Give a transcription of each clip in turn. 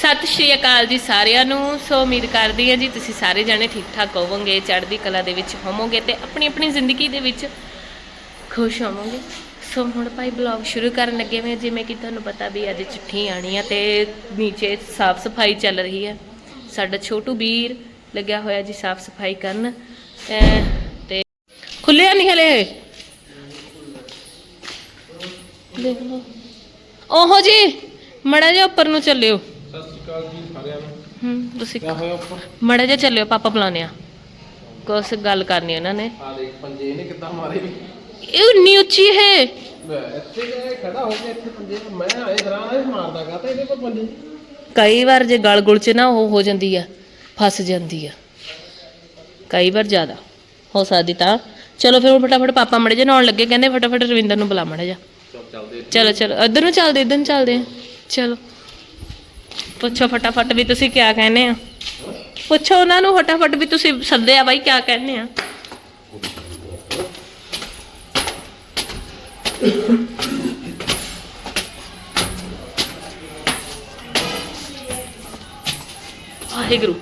ਸਤਿ ਸ਼੍ਰੀ ਅਕਾਲ ਜੀ ਸਾਰਿਆਂ ਨੂੰ। ਸੋ ਉਮੀਦ ਕਰਦੀ ਹਾਂ ਜੀ ਤੁਸੀਂ ਸਾਰੇ ਜਾਣੇ ਠੀਕ ਠਾਕ ਹੋਵੋਗੇ, ਚੜ੍ਹਦੀ ਕਲਾ ਦੇ ਵਿੱਚ ਹੋਵੋਗੇ ਤੇ ਆਪਣੀ ਆਪਣੀ ਜ਼ਿੰਦਗੀ ਦੇ ਵਿੱਚ ਖੁਸ਼ ਹੋਵੋਗੇ। ਸੋ ਹੁਣ ਭਾਈ ਬਲੌਗ ਸ਼ੁਰੂ ਕਰਨ ਲੱਗੇ ਹਾਂ, ਜਿਵੇਂ ਕਿ ਤੁਹਾਨੂੰ ਪਤਾ ਵੀ ਅੱਜ ਚਿੱਠੀ ਆਣੀ ਆ ਤੇ ਨੀਚੇ ਸਾਫ਼ ਸਫ਼ਾਈ ਚੱਲ ਰਹੀ ਹੈ। ਸਾਡਾ ਛੋਟੂ ਵੀਰ ਲੱਗਿਆ ਹੋਇਆ ਜੀ ਸਾਫ਼ ਸਫ਼ਾਈ ਕਰਨ। ਅਹ ਤੇ ਖੁੱਲਿਆ ਨਹੀਂ ਹਲੇ। ਦੇਖ ਲਓ। ਓਹੋ ਜੀ, ਮੜਾ ਜਿਹਾ ਉੱਪਰ ਨੂੰ ਚੱਲਿਓ। ਸਤਿ ਸ਼੍ਰੀ ਅਕਾਲ ਜੀ ਸਾਰਿਆਂ ਨੂੰ। ਹੂੰ ਤੁਸੀਂ ਕਿਆ ਹੋਇਆ ਉੱਪਰ। ਮੜਾ ਜਿਹਾ ਚੱਲਿਓ ਪਾਪਾ ਬੁਲਾਉਂਦੇ ਆ। ਕੁਛ ਗੱਲ ਕਰਨੀ ਉਹਨਾਂ ਨੇ। ਆ ਦੇਖ ਪੰਜੇ ਨੇ ਕਿੱਦਾਂ ਮਾਰੇ। ਵੀ ਇਹ ਉਨੀ ਉੱਚੀ ਹੈ ਮੈਂ ਇੱਥੇ ਗਏ ਖੜਾ ਹੋ ਕੇ ਇੱਥੇ ਪੰਜੇ ਮੈਂ ਆਏ ਦਰਾਂ ਇਹ ਮਾਰਦਾ ਗਾ ਤੇ ਇਹਦੇ ਕੋਲ ਪੰਜੇ। ਕਈ ਵਾਰ ਜੇ ਗਲ ਗੁਲ ਚ ਨਾ ਉਹ ਹੋ ਜਾਂਦੀ ਆ ਫਸ ਜਾਂਦੀ ਆ। ਕਈ ਵਾਰ ਜ਼ਿਆਦਾ ਹੋ ਸਕਦੀ ਤਾਂ। ਚਲੋ ਫਿਰ ਹੁਣ ਫਟਾਫਟ ਪਾਪਾ ਮੜੇ ਜੇ ਨਹਾਉਣ ਲੱਗੇ ਕਹਿੰਦੇ ਫਟਾਫਟ ਰਵਿੰਦਰ ਨੂੰ ਬੁਲਾ ਮੜਾ ਜਾ ਚਲ ਚੱਲਦੇ ਚਲੋ ਚਲੋ ਇੱਧਰ ਨੂੰ ਚੱਲਦੇ ਇੱਧਰ ਨੂੰ ਚੱਲਦੇ ਆ। ਚਲੋ। ਪੁੱਛੋ ਫਟਾਫਟ ਵੀ ਤੁਸੀਂ ਕਿਆ ਕਹਿੰਦੇ ਆ। ਪੁੱਛੋ ਉਹਨਾਂ ਨੂੰ ਫਟਾਫਟ ਵੀ ਤੁਸੀਂ ਸੱਦਿਆ ਬਾਈ ਕਿਆ ਕਹਿੰਦੇ ਆ। ਵਾਹਿਗੁਰੂ।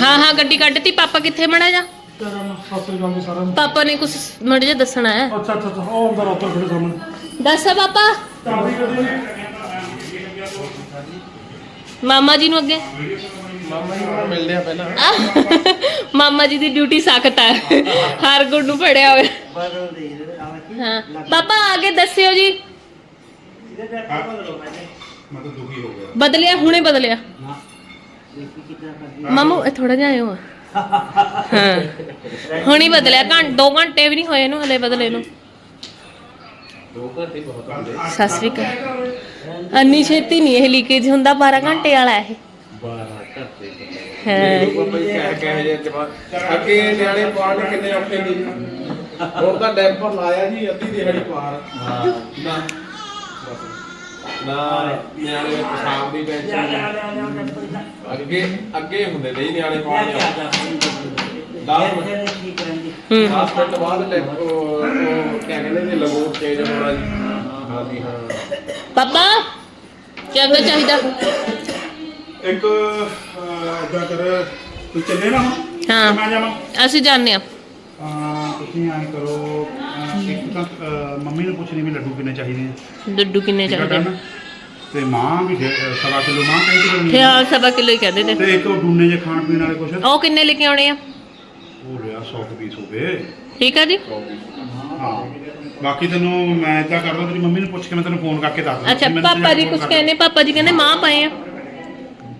ਹਾਂ ਹਾਂ ਗੱਡੀ ਕੱਢਤੀ। ਪਾਪਾ ਕਿੱਥੇ ਮੜਾ ਜਾ ਪਾਪਾ ਨੇ ਕੁਝ ਮੜ ਜਾ ਦੱਸਣਾ ਹੈ। ਅੱਛਾ ਅੱਛਾ ਉਹ ਅੰਦਰ ਉੱਤਰ ਖੜੇ ਸਾਹਮਣੇ। ਦੱਸ ਪਾਪਾ। ਮਾਮਾ ਜੀ ਨੂੰ ਅੱਗੇ? ਮਾਮਾ ਜੀ ਨਾਲ ਮਿਲਦੇ ਆ ਪਹਿਲਾਂ। ਮਾਮਾ ਜੀ ਦੀ ਡਿਊਟੀ ਸਖਤ ਹੈ ਹਰ ਗੁੱਡ ਨੂੰ ਫੜਿਆ ਹੋਇਆ। ਹਾਂ। ਪਾਪਾ ਆਗੇ ਦੱਸਿਓ ਜੀ। ਮੈਂ ਤਾਂ ਦੁਖੀ ਹੋ ਗਿਆ ਬਦਲਿਆ ਹੁਣੇ ਬਦਲਿਆ। ਮਾਮੂ ਇਹ ਥੋੜਾ ਜਿਹਾ ਆਇਓ ਹਾਂ। ਹੁਣੀ ਬਦਲਿਆ। ਘੰਟ 2 ਘੰਟੇ ਵੀ ਨਹੀਂ ਹੋਏ ਇਹਨੂੰ ਹਲੇ ਬਦਲੇ ਨੂੰ। ਸਤਿ ਸ੍ਰੀ ਅਕਾਲ ਅੰਨੀ ਛੇਤੀ ਨਹੀਂ ਇਹ ਲੀਕੇਜ ਹੁੰਦਾ 12 ਘੰਟੇ ਵਾਲਾ ਇਹ। 12 ਘੰਟੇ ਹਾਂ। ਬਾਬਾ ਜੀ ਕਹਿ ਕਹਿ ਜੇ ਜਵਾਬ ਅੱਗੇ ਨਿਆਣੇ ਪਾਣ ਕਿੰਨੇ ਔਖੇ ਨੇ। ਹੁਣ ਤਾਂ ਡੈਂਪਰ ਲਾਇਆ ਜੀ ਅੱਧੀ ਦਿਹਾੜੀ ਪਾਰ ਨਾ। ਨਾ ਨਿਆਣੇ ਪਛਾਣ ਦੀ ਟੈਨਸ਼ਨ ਅੱਗੇ ਅੱਗੇ ਹੁੰਦੇ ਨੇ ਜੀ ਨਿਆਣੇ ਪਾਣ ਲਾਸਟ ਹੂੰ 10 ਮਿੰਟ ਬਾਅਦ ਟੈਂਪ ਉਹ ਕਿਆ ਕਹਿੰਦੇ ਨੇ ਲਗੋਟ ਚੇਂਜ ਹੋਣਾ ਜੀ ਹਾਂਜੀ ਹਾਂ। ਪਾਪਾ ਕਿਆ ਕੁ ਚਾਹੀਦਾ? ਇੱਕ ਇਦਾਂ ਕਰ ਤੂੰ ਚੱਲੇ ਨਾ ਹੁਣ? ਹਾਂ। ਮੈਂ ਜਾਵਾਂ? ਅਸੀਂ ਜਾਣਦੇ ਆ ਅਹ, ਤੁਸੀਂ ਐਂ ਕਰੋ ਅਹ, ਇੱਕ ਤਾਂ ਅਹ, ਮੰਮੀ ਨੂੰ ਪੁੱਛਣੀ ਵੀ ਲੱਡੂ ਕਿੰਨੇ ਚਾਹੀਦੇ ਆ। ਡੱਡੂ ਕਿੰਨੇ ਠੀਕ ਆ ਚਾਹੀਦੇ done? ਤੇ ਮਾਂ ਵੀ ਡੇ- ਅਹ, ਸਵਾ ਕਿਲੋ ਮਾਂ ਕਹਿੰਦੀ ਕਰਨੀ ਤੇ ਹਾਂ ਸਵਾ ਕਿਲੋ ਹੀ ਕਹਿੰਦੇ ਤੇ ਤੇ ਇੱਕ ਉਹ ਡੂਨੇ ਜੇ ਖਾਣ ਪੀਣ ਵਾਲੇ ਕੁਛ? ਉਹ ਕਿੰਨੇ ਲੈ ਕੇ ਆਉਣੇ ਆ? ਉਹ ਲਿਆ 100 ਪੀਸ ਹੋ ਗਏ। ਠੀਕ ਆ ਜੀ। ਹਾਂ। ਬਾਕੀ ਤੈਨੂੰ ਮੈਂ ਇਦਾਂ ਕਰਦਾ ਤੇਰੀ ਮੰਮੀ ਨੂੰ ਪੁੱਛ ਕੇ ਮੈਂ ਤੈਨੂੰ ਫੋਨ ਕਰਕੇ ਦੱਸ ਦਿੰਦਾ ਅੱਛਾ ਪਾਪਾ ਜੀ ਕੁਝ ਕਹਿੰਦੇ ਪਾਪਾ ਜੀ ਕਹਿੰਦੇ ਮਾਂ ਪਏ ਆ।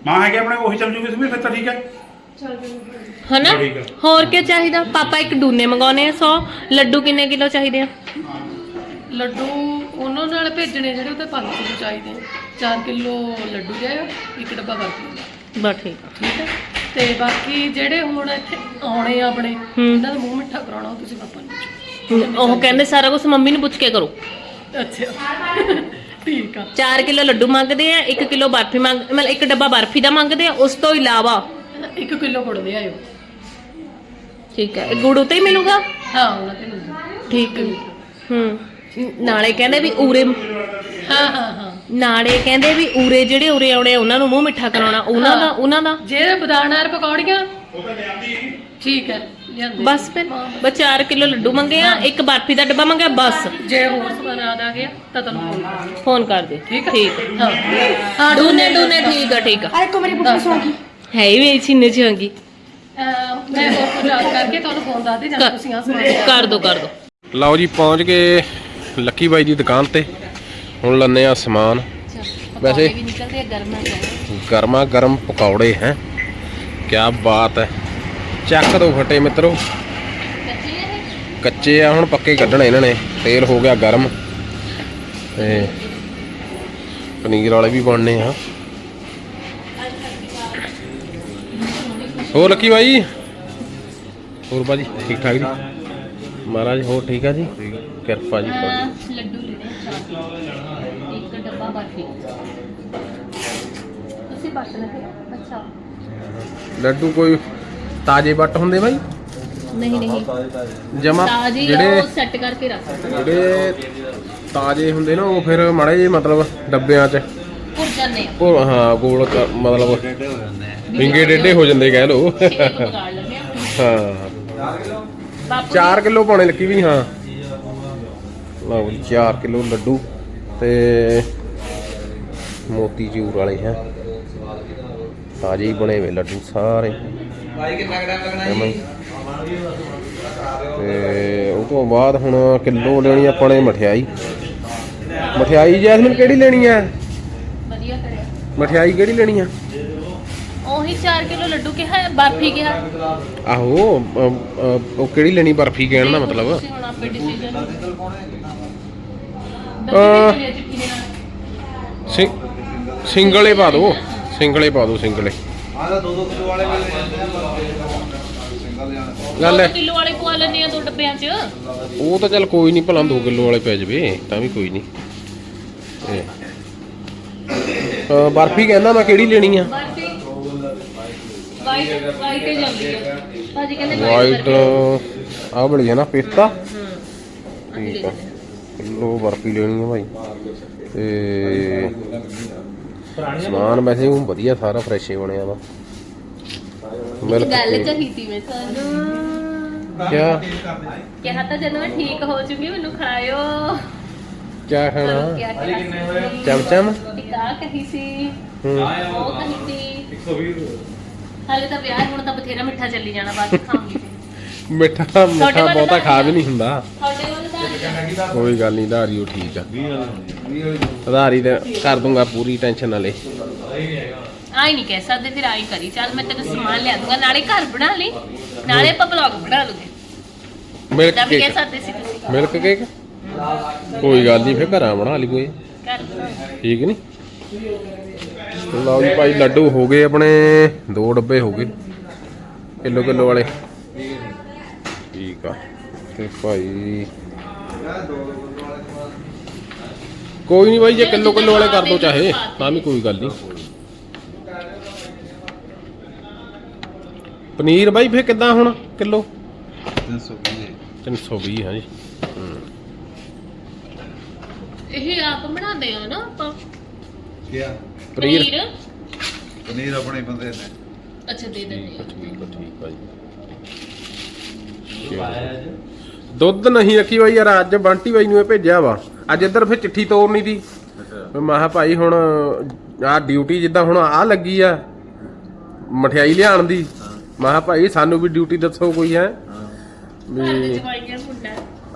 ਮਾਂ ਹੈਗੇ ਆਪਣੇ ਉਹੀ ਚੱਲ ਜੂਗੀ ਸੀ ਫਿਰ ਤਾਂ ਠੀਕ ਹੈ। ਹਨਾ? ਠੀਕ ਆ। ਹੋਰ ਕੀ ਚਾਹੀਦਾ? ਪਾਪਾ ਇੱਕ ਡੂਨੇ ਮੰਗਾਉਣੇ ਆ 100 ਲੱਡੂ ਕਿੰਨੇ ਕਿਲੋ ਚਾਹੀਦੇ ਆ? ਲੱਡੂ ਉਹਨਾਂ ਨਾਲ ਭੇਜਣੇ ਜਿਹੜੇ ਉਹ ਤੇ 5 ਕਿਲੋ ਚਾਹੀਦੇ ਆ। 4 ਕਿਲੋ ਲੱਡੂ ਜਾਇਓ ਇੱਕ ਡੱਬਾ ਦਾ ਬਸ ਠੀਕ। ਆ ਠੀਕ ਹੈ। ਤੇ ਬਾਕੀ ਜਿਹੜੇ ਹੁਣ ਇੱਥੇ ਆਉਣੇ ਆ ਆਪਣੇ। ਇਹਨਾਂ ਦਾ ਮੂੰਹ ਮਿੱਠਾ ਕਰਾਉਣਾ ਉਹ ਤੁਸੀਂ ਪਾਪਾ ਨੂੰ ਪੁੱਛੋ। ਉਹ ਕਹਿੰਦੇ ਸਾਰਾ ਕੁਝ ਮੰਮੀ ਨੂੰ ਪੁੱਛ ਕੇ ਕਰੋ। ਅੱਛਾ। ਠੀਕ ਆ। 4 ਕਿਲੋ ਲੱਡੂ ਮੰਗਦੇ ਆ 1 ਕਿਲੋ ਬਰਫੀ ਮੰਗ ਮਤਲਬ ਇੱਕ ਡੱਬਾ ਬਰਫੀ ਦਾ ਮੰਗਦੇ ਆ ਉਸ ਤੋਂ ਇਲਾਵਾ 1 ਕਿਲੋ ਗੁੜ ਦੇ ਆਇਓ। ਠੀਕ ਹੈ ਗੁੜ ਉਤੇ ਹੀ ਮਿਲੂਗਾ? ਹਾਂ ਉਹਨਾਂ ਤੇ ਮਿਲ ਠੀਕ ਹੈ। ਨਾਲੇ ਕਹਿੰਦੇ ਵੀ ਉਰੇ ਹਾਂ ਹਾਂ। ਨਾਲੇ ਕਹਿੰਦੇ ਵੀ ਉਰੇ ਜਿਹੜੇ ਉਰੇ ਆਉਣੇ ਉਹਨਾਂ ਨੂੰ ਮੂੰਹ ਮਿੱਠਾ ਕਰਾਉਣਾ ਉਹਨਾਂ ਦਾ ਉਹਨਾਂ ਦਾ। ਜਿਹੜੇ ਬਦਾਨਾਰ ਪਕੌੜੀਆਂ? ਠੀਕ ਹੈ ਲਿਆਂਦੇ ਬਸ ਫਿਰ ਬਸ 4 ਕਿਲੋ ਲੱਡੂ ਮੰਗੇ ਆ ਇੱਕ ਬਰਫੀ ਦਾ ਡੱਬਾ ਮੰਗਿਆ ਬਸ। ਜੇ ਹੋਰ ਸਮਾਨ ਆ ਗਿਆ ਤਾਂ ਤੁਹਾਨੂੰ ਫੋਨ ਕਰ ਦੇ। ਠੀਕ ਹੈ? ਠੀਕ। ਹਾਂ। ਹਾਂ ਦੂਨੇ ਦੂਨੇ ਠੀਕ ਆ ਠੀਕ ਆ। ਅਰੇ ਕੋ ਮੇਰੀ ਬੁੱਢੀ ਸੌਂ ਗਈ। ਹੈ ਹੀ ਮੇਰੀ ਛਿੰਨੇ ਚ ਹੋਗੀ ਮੈਂ ਹੋਰ ਕੁਝ ਯਾਦ ਕਰਕੇ ਤੁਹਾਨੂੰ ਫੋਨ ਦੱਸ ਦੇ ਜਾਂ ਤੁਸੀਂ ਆ ਸਮਾਨ ਕਰ ਦੋ ਕਰ ਦੋ। ਲਓ ਜੀ ਪਹੁੰਚ ਗਏ ਲੱਕੀ ਬਾਈ ਦੀ ਦੁਕਾਨ ਤੇ। ਹੁਣ ਲੰਨੇ ਆ ਸਮਾਨ। ਵੈਸੇ ਵੀ ਨਿਕਲਦੇ ਆ ਗਰਮਾ ਗਰਮਾ। ਗਰਮ ਪਕੌੜੇ ਹੈ। ਕੀ ਬਾਤ ਹੈ। ਚੱਕ ਦੋ ਫਟੇ ਮਿੱਤਰੋ। ਕੱਚੇ ਆ ਹੁਣ ਪੱਕੇ ਕੱਢਣੇ ਇਹਨਾਂ ਨੇ। ਤੇਲ ਹੋ ਗਿਆ ਗਰਮ। ਤੇ ਪਨੀਰ ਵਾਲੇ ਵੀ ਬਣਨੇ ਆ। ਹੋਰ ਲੱਕੀ ਬਾਈ? ਹੋਰ ਬਾਜੀ ਠੀਕ ਠਾਕ ਜੀ? ਮਹਾਰਾਜ ਹੋਰ ਠੀਕ ਆ ਜੀ? ਕਿਰਪਾ ਜੀ ਲੱਡੂ ਲੈਣੇ ਡੱਬਾ ਬਰਫੀ ਤੁਸੀਂ ਬੱਟ ਲਗੇ ਅੱਛਾ ਲੱਡੂ ਕੋਈ ਤਾਜ਼ੇ ਵੱਟ ਹੁੰਦੇ ਬਾਈ? ਨਹੀਂ ਨਹੀਂ। ਜਮਾ ਤਾਜੀ ਜਿਹੜੇ ਉਹ ਸੈੱਟ ਕਰਕੇ ਰੱਖ ਜਿਹੜੇ ਤਾਜ਼ੇ ਹੁੰਦੇ ਨਾ ਉਹ ਫਿਰ ਮਾੜੇ ਜਿਹੇ ਮਤਲਬ ਡੱਬਿਆਂ 'ਚ। ਜਾਂਦੇ ਆ। ਉਹ ਹਾਂ ਗੋਲ ਮਤਲਬ ਡੇਡੇ ਹੋ ਜਾਂਦੇ ਆ। ਵਿੰਗੇ ਡੇਡੇ ਹੋ ਜਾਂਦੇ ਕਹਿ ਲੋ ਵਿਗਾੜ ਲੈਂਦੇ ਆ। ਹਾਂ। ਬਾਪੂ 4 ਕਿਲੋ ਪਾਉਣੇ ਲੱਕੀ ਵੀ ਹਾਂ। ਲਓ ਜੀ 4 ਕਿਲੋ ਲੱਡੂ ਤੇ ਮੋਤੀ ਚੂਰ ਵਾਲੇ ਹੈ। ਤਾਜ਼ੇ ਹੀ ਬਣੇ ਹੋਏ ਲੱਡੂ ਸਾਰੇ। ਭਾਈ ਕਿੰਨਾ ਟਾਈਮ ਲੱਗਣਾ ਐਵੇਂ ਹੀ। ਤੇ ਉਹ ਤੋਂ ਬਾਅਦ ਹੁਣ ਕਿਲੋ ਲੈਣੀ ਆਪਾਂ ਨੇ ਮਠਿਆਈ। ਮਠਿਆਈ ਜੈਸਮੀਨ ਕਿਹੜੀ ਲੈਣੀ ਆ? ਵਧੀਆ ਕਰਿਆ। ਮਠਿਆਈ ਕਿਹੜੀ ਲੈਣੀ ਆ? ਉਹੀ 4 ਕਿਲੋ ਲੱਡੂ ਕਿਹਾ ਹੈ, ਬਰਫੀ ਕਿਹਾ। ਆਹੋ ਉਹ ਕਿਹੜੀ ਲੈਣੀ ਬਰਫੀ ਕਹਿਣ ਦਾ ਮਤਲਬ? ਤੁਸੀਂ ਹੁਣ ਆਪੇ ਡਿਸੀਜਨ ਅਹ, ਸਿੰਗਲੇ ਪਾ ਦਿਓ ਸਿੰਗਲੇ ਪਾ ਦਿਓ ਸਿੰਗਲੇ। ਆਹ ਤਾਂ 2-2 ਕਿਲੋ ਵਾਲੇ ਮਿਲ ਜਾਂਦੇ ਆ ਸਿੰਗਲ ਜਾਣਾ ਗੱਲ ਹੈ ਕਿਲੋ ਵਾਲੇ ਪਵਾ ਲੈਣੇ ਆ ਦੋ ਡੱਬਿਆਂ 'ਚ। ਉਹ ਤਾਂ ਚੱਲ ਕੋਈ ਨਹੀਂ ਭਲਾ 2 ਕਿਲੋ ਵਾਲੇ ਪੈ ਜਵੇ ਤਾਂ ਵੀ ਕੋਈ ਨਹੀਂ ਬਰਫੀ ਕਹਿੰਦਾ ਮੈਂ ਕਿਹੜੀ ਲੈਣੀ ਆ? ਬਰਫੀ। ਵਾਈਟ ਵਾਈਟ ਹੀ ਜਾਂਦੀ ਹੈ ਭਾਜੀ ਕਹਿੰਦੇ ਵਾਈਟ ਆਹ ਬੜੀ ਹੈ ਨਾ ਪਿਸਤਾ। ਹੂੰ ਠੀਕ ਆ। ਕਿਲੋ ਬਰਫੀ ਲੈਣੀ ਆ ਭਾਈ। ਤੇ ਸਮਾਨ ਵੈਸੇ ਉਹ ਵਧੀਆ ਸਾਰਾ ਫਰੈਸ਼ ਹੀ ਬਣਿਆ ਵਾ। ਮਿਲਕ ਗੱਲ ਕੇਕ। ਚਾਹੀਦੀ ਮੈਂ ਤੁਹਾਨੂੰ। ਕਿਆ? ਕਿਹਾ ਤਾਂ ਜਦੋਂ ਮੈਂ ਠੀਕ ਹੋ ਚੁੱਕੀ ਮੈਨੂੰ ਖਾਇਓ। ਕਿਆ ਕੀ ਖਾਣਾ? ਕਿਹਾ ਚਮਚਮ? ਟਿਕਾ ਕਹੀ ਸੀ। ਹੂੰ। ਉਹ ਕਹੀ ਸੀ। 120 ਹਾਲੇ ਤਾਂ ਵਿਆਹ ਹੈ, ਹੁਣ ਤਾਂ ਬਥੇਰਾ ਮਿੱਠਾ ਚੱਲੀ ਜਾਣਾ ਬਾਅਦ ਚ ਖਾਉਂਗੀ। ਮਿੱਠਾ ਮਿੱਠਾ ਬਹੁਤਾ ਖਾ ਵੀ ਨਹੀਂ ਹੁੰਦਾ। ਤੁਹਾਡੇ ਵੱਲ ਤਾਂ ਕੋਈ ਗੱਲ ਨਹੀਂ ਧਾਰੀ ਉਹ ਠੀਕ ਆ। ਧਾਰੀ ਤੇ ਕਰ ਦੂੰਗਾ ਪੂਰੀ ਟੈਨਸ਼ਨ ਨਾ ਲੈ ਆਈ ਨਹੀਂ ਕਹਿ ਸਕਦੇ ਫਿਰ ਆਈ ਕਰੀ। ਚੱਲ ਮੈਂ ਤੈਨੂੰ ਸਮਾਨ ਲਿਆ ਦੂੰਗਾ ਨਾਲੇ ਘਰ ਬਣਾ ਲਈ। ਨਾਲੇ ਆਪਾਂ ਬਲੌਗ ਬਣਾ ਲੂਗੇ। ਮਿਲਕ ਤਾਂ ਵੀ ਕਹਿ ਕੇਕ ਸਕਦੇ ਸੀ ਤੁਸੀਂ। ਮਿਲਕ ਕੇਕ ਕੋਈ ਗੱਲ ਨਹੀਂ ਫੇਰ ਘਰਾਂ ਬਣਾ ਲਈ ਕੋਈ। ਘਰ ਠੀਕ ਨਹੀਂ? ਲਓ ਜੀ ਭਾਈ ਲੱਡੂ ਹੋ ਗਏ ਆਪਣੇ ਦੋ ਡੱਬੇ ਹੋ ਗਏ। ਕਿਲੋ ਕਿਲੋ ਵਾਲੇ। ਠੀਕ ਆ ਤੇ ਭਾਈ ਕੋਈ ਨਹੀਂ ਭਾਈ ਜੇ ਕਿਲੋ ਕਿਲੋ ਵਾਲੇ ਕਰ ਦੋ ਚਾਹੇ ਤਾਂ ਵੀ ਕੋਈ ਗੱਲ ਨਹੀਂ ਪਨੀਰ ਬਾਈ ਫੇਰ ਕਿੱਦਾਂ ਹੁਣ ਕਿਲੋ? 320 320 ਹਾਂ। ਜੀ ਹੂੰ। ਇਹ ਆਪ ਬਣਾਉਂਦੇ ਆ ਨਾ ਆਪਾਂ। ਕਿਆ? ਪਨੀਰ। ਪਨੀਰ। ਪਨੀਰ ਆਪਣੇ ਬੰਦੇ ਨੇ। ਅੱਛਾ ਦੇ ਦਿੰਦੇ ਆ ਠੀਕ ਆ ਠੀਕ ਆ ਜੀ। ਦੁੱਧ ਨਹੀਂ ਰੱਖੀ ਬਾਈ ਯਾਰ ਅੱਜ ਬੰਟੀ ਬਾਈ ਨੂੰ ਇਹ ਭੇਜਿਆ ਵਾ। ਅੱਜ ਇੱਧਰ ਫਿਰ ਚਿੱਠੀ ਤੋਰਨੀ ਦੀ ਮੈਂ ਕਿਹਾ ਭਾਈ ਹੁਣ ਆਹ ਡਿਊਟੀ ਜਿੱਦਾਂ ਹੁਣ ਆ ਲੱਗੀ ਆ ਮਠਿਆਈ ਲਿਆਉਣ ਦੀ। ਮੈਂ ਕਿਹਾ ਭਾਈ ਸਾਨੂੰ ਵੀ ਡਿਊਟੀ ਦੱਸੋ ਕੋਈ ਹੈ। ਵੀ ਜਵਾਈਆਂ ਮੁੰਡਾ।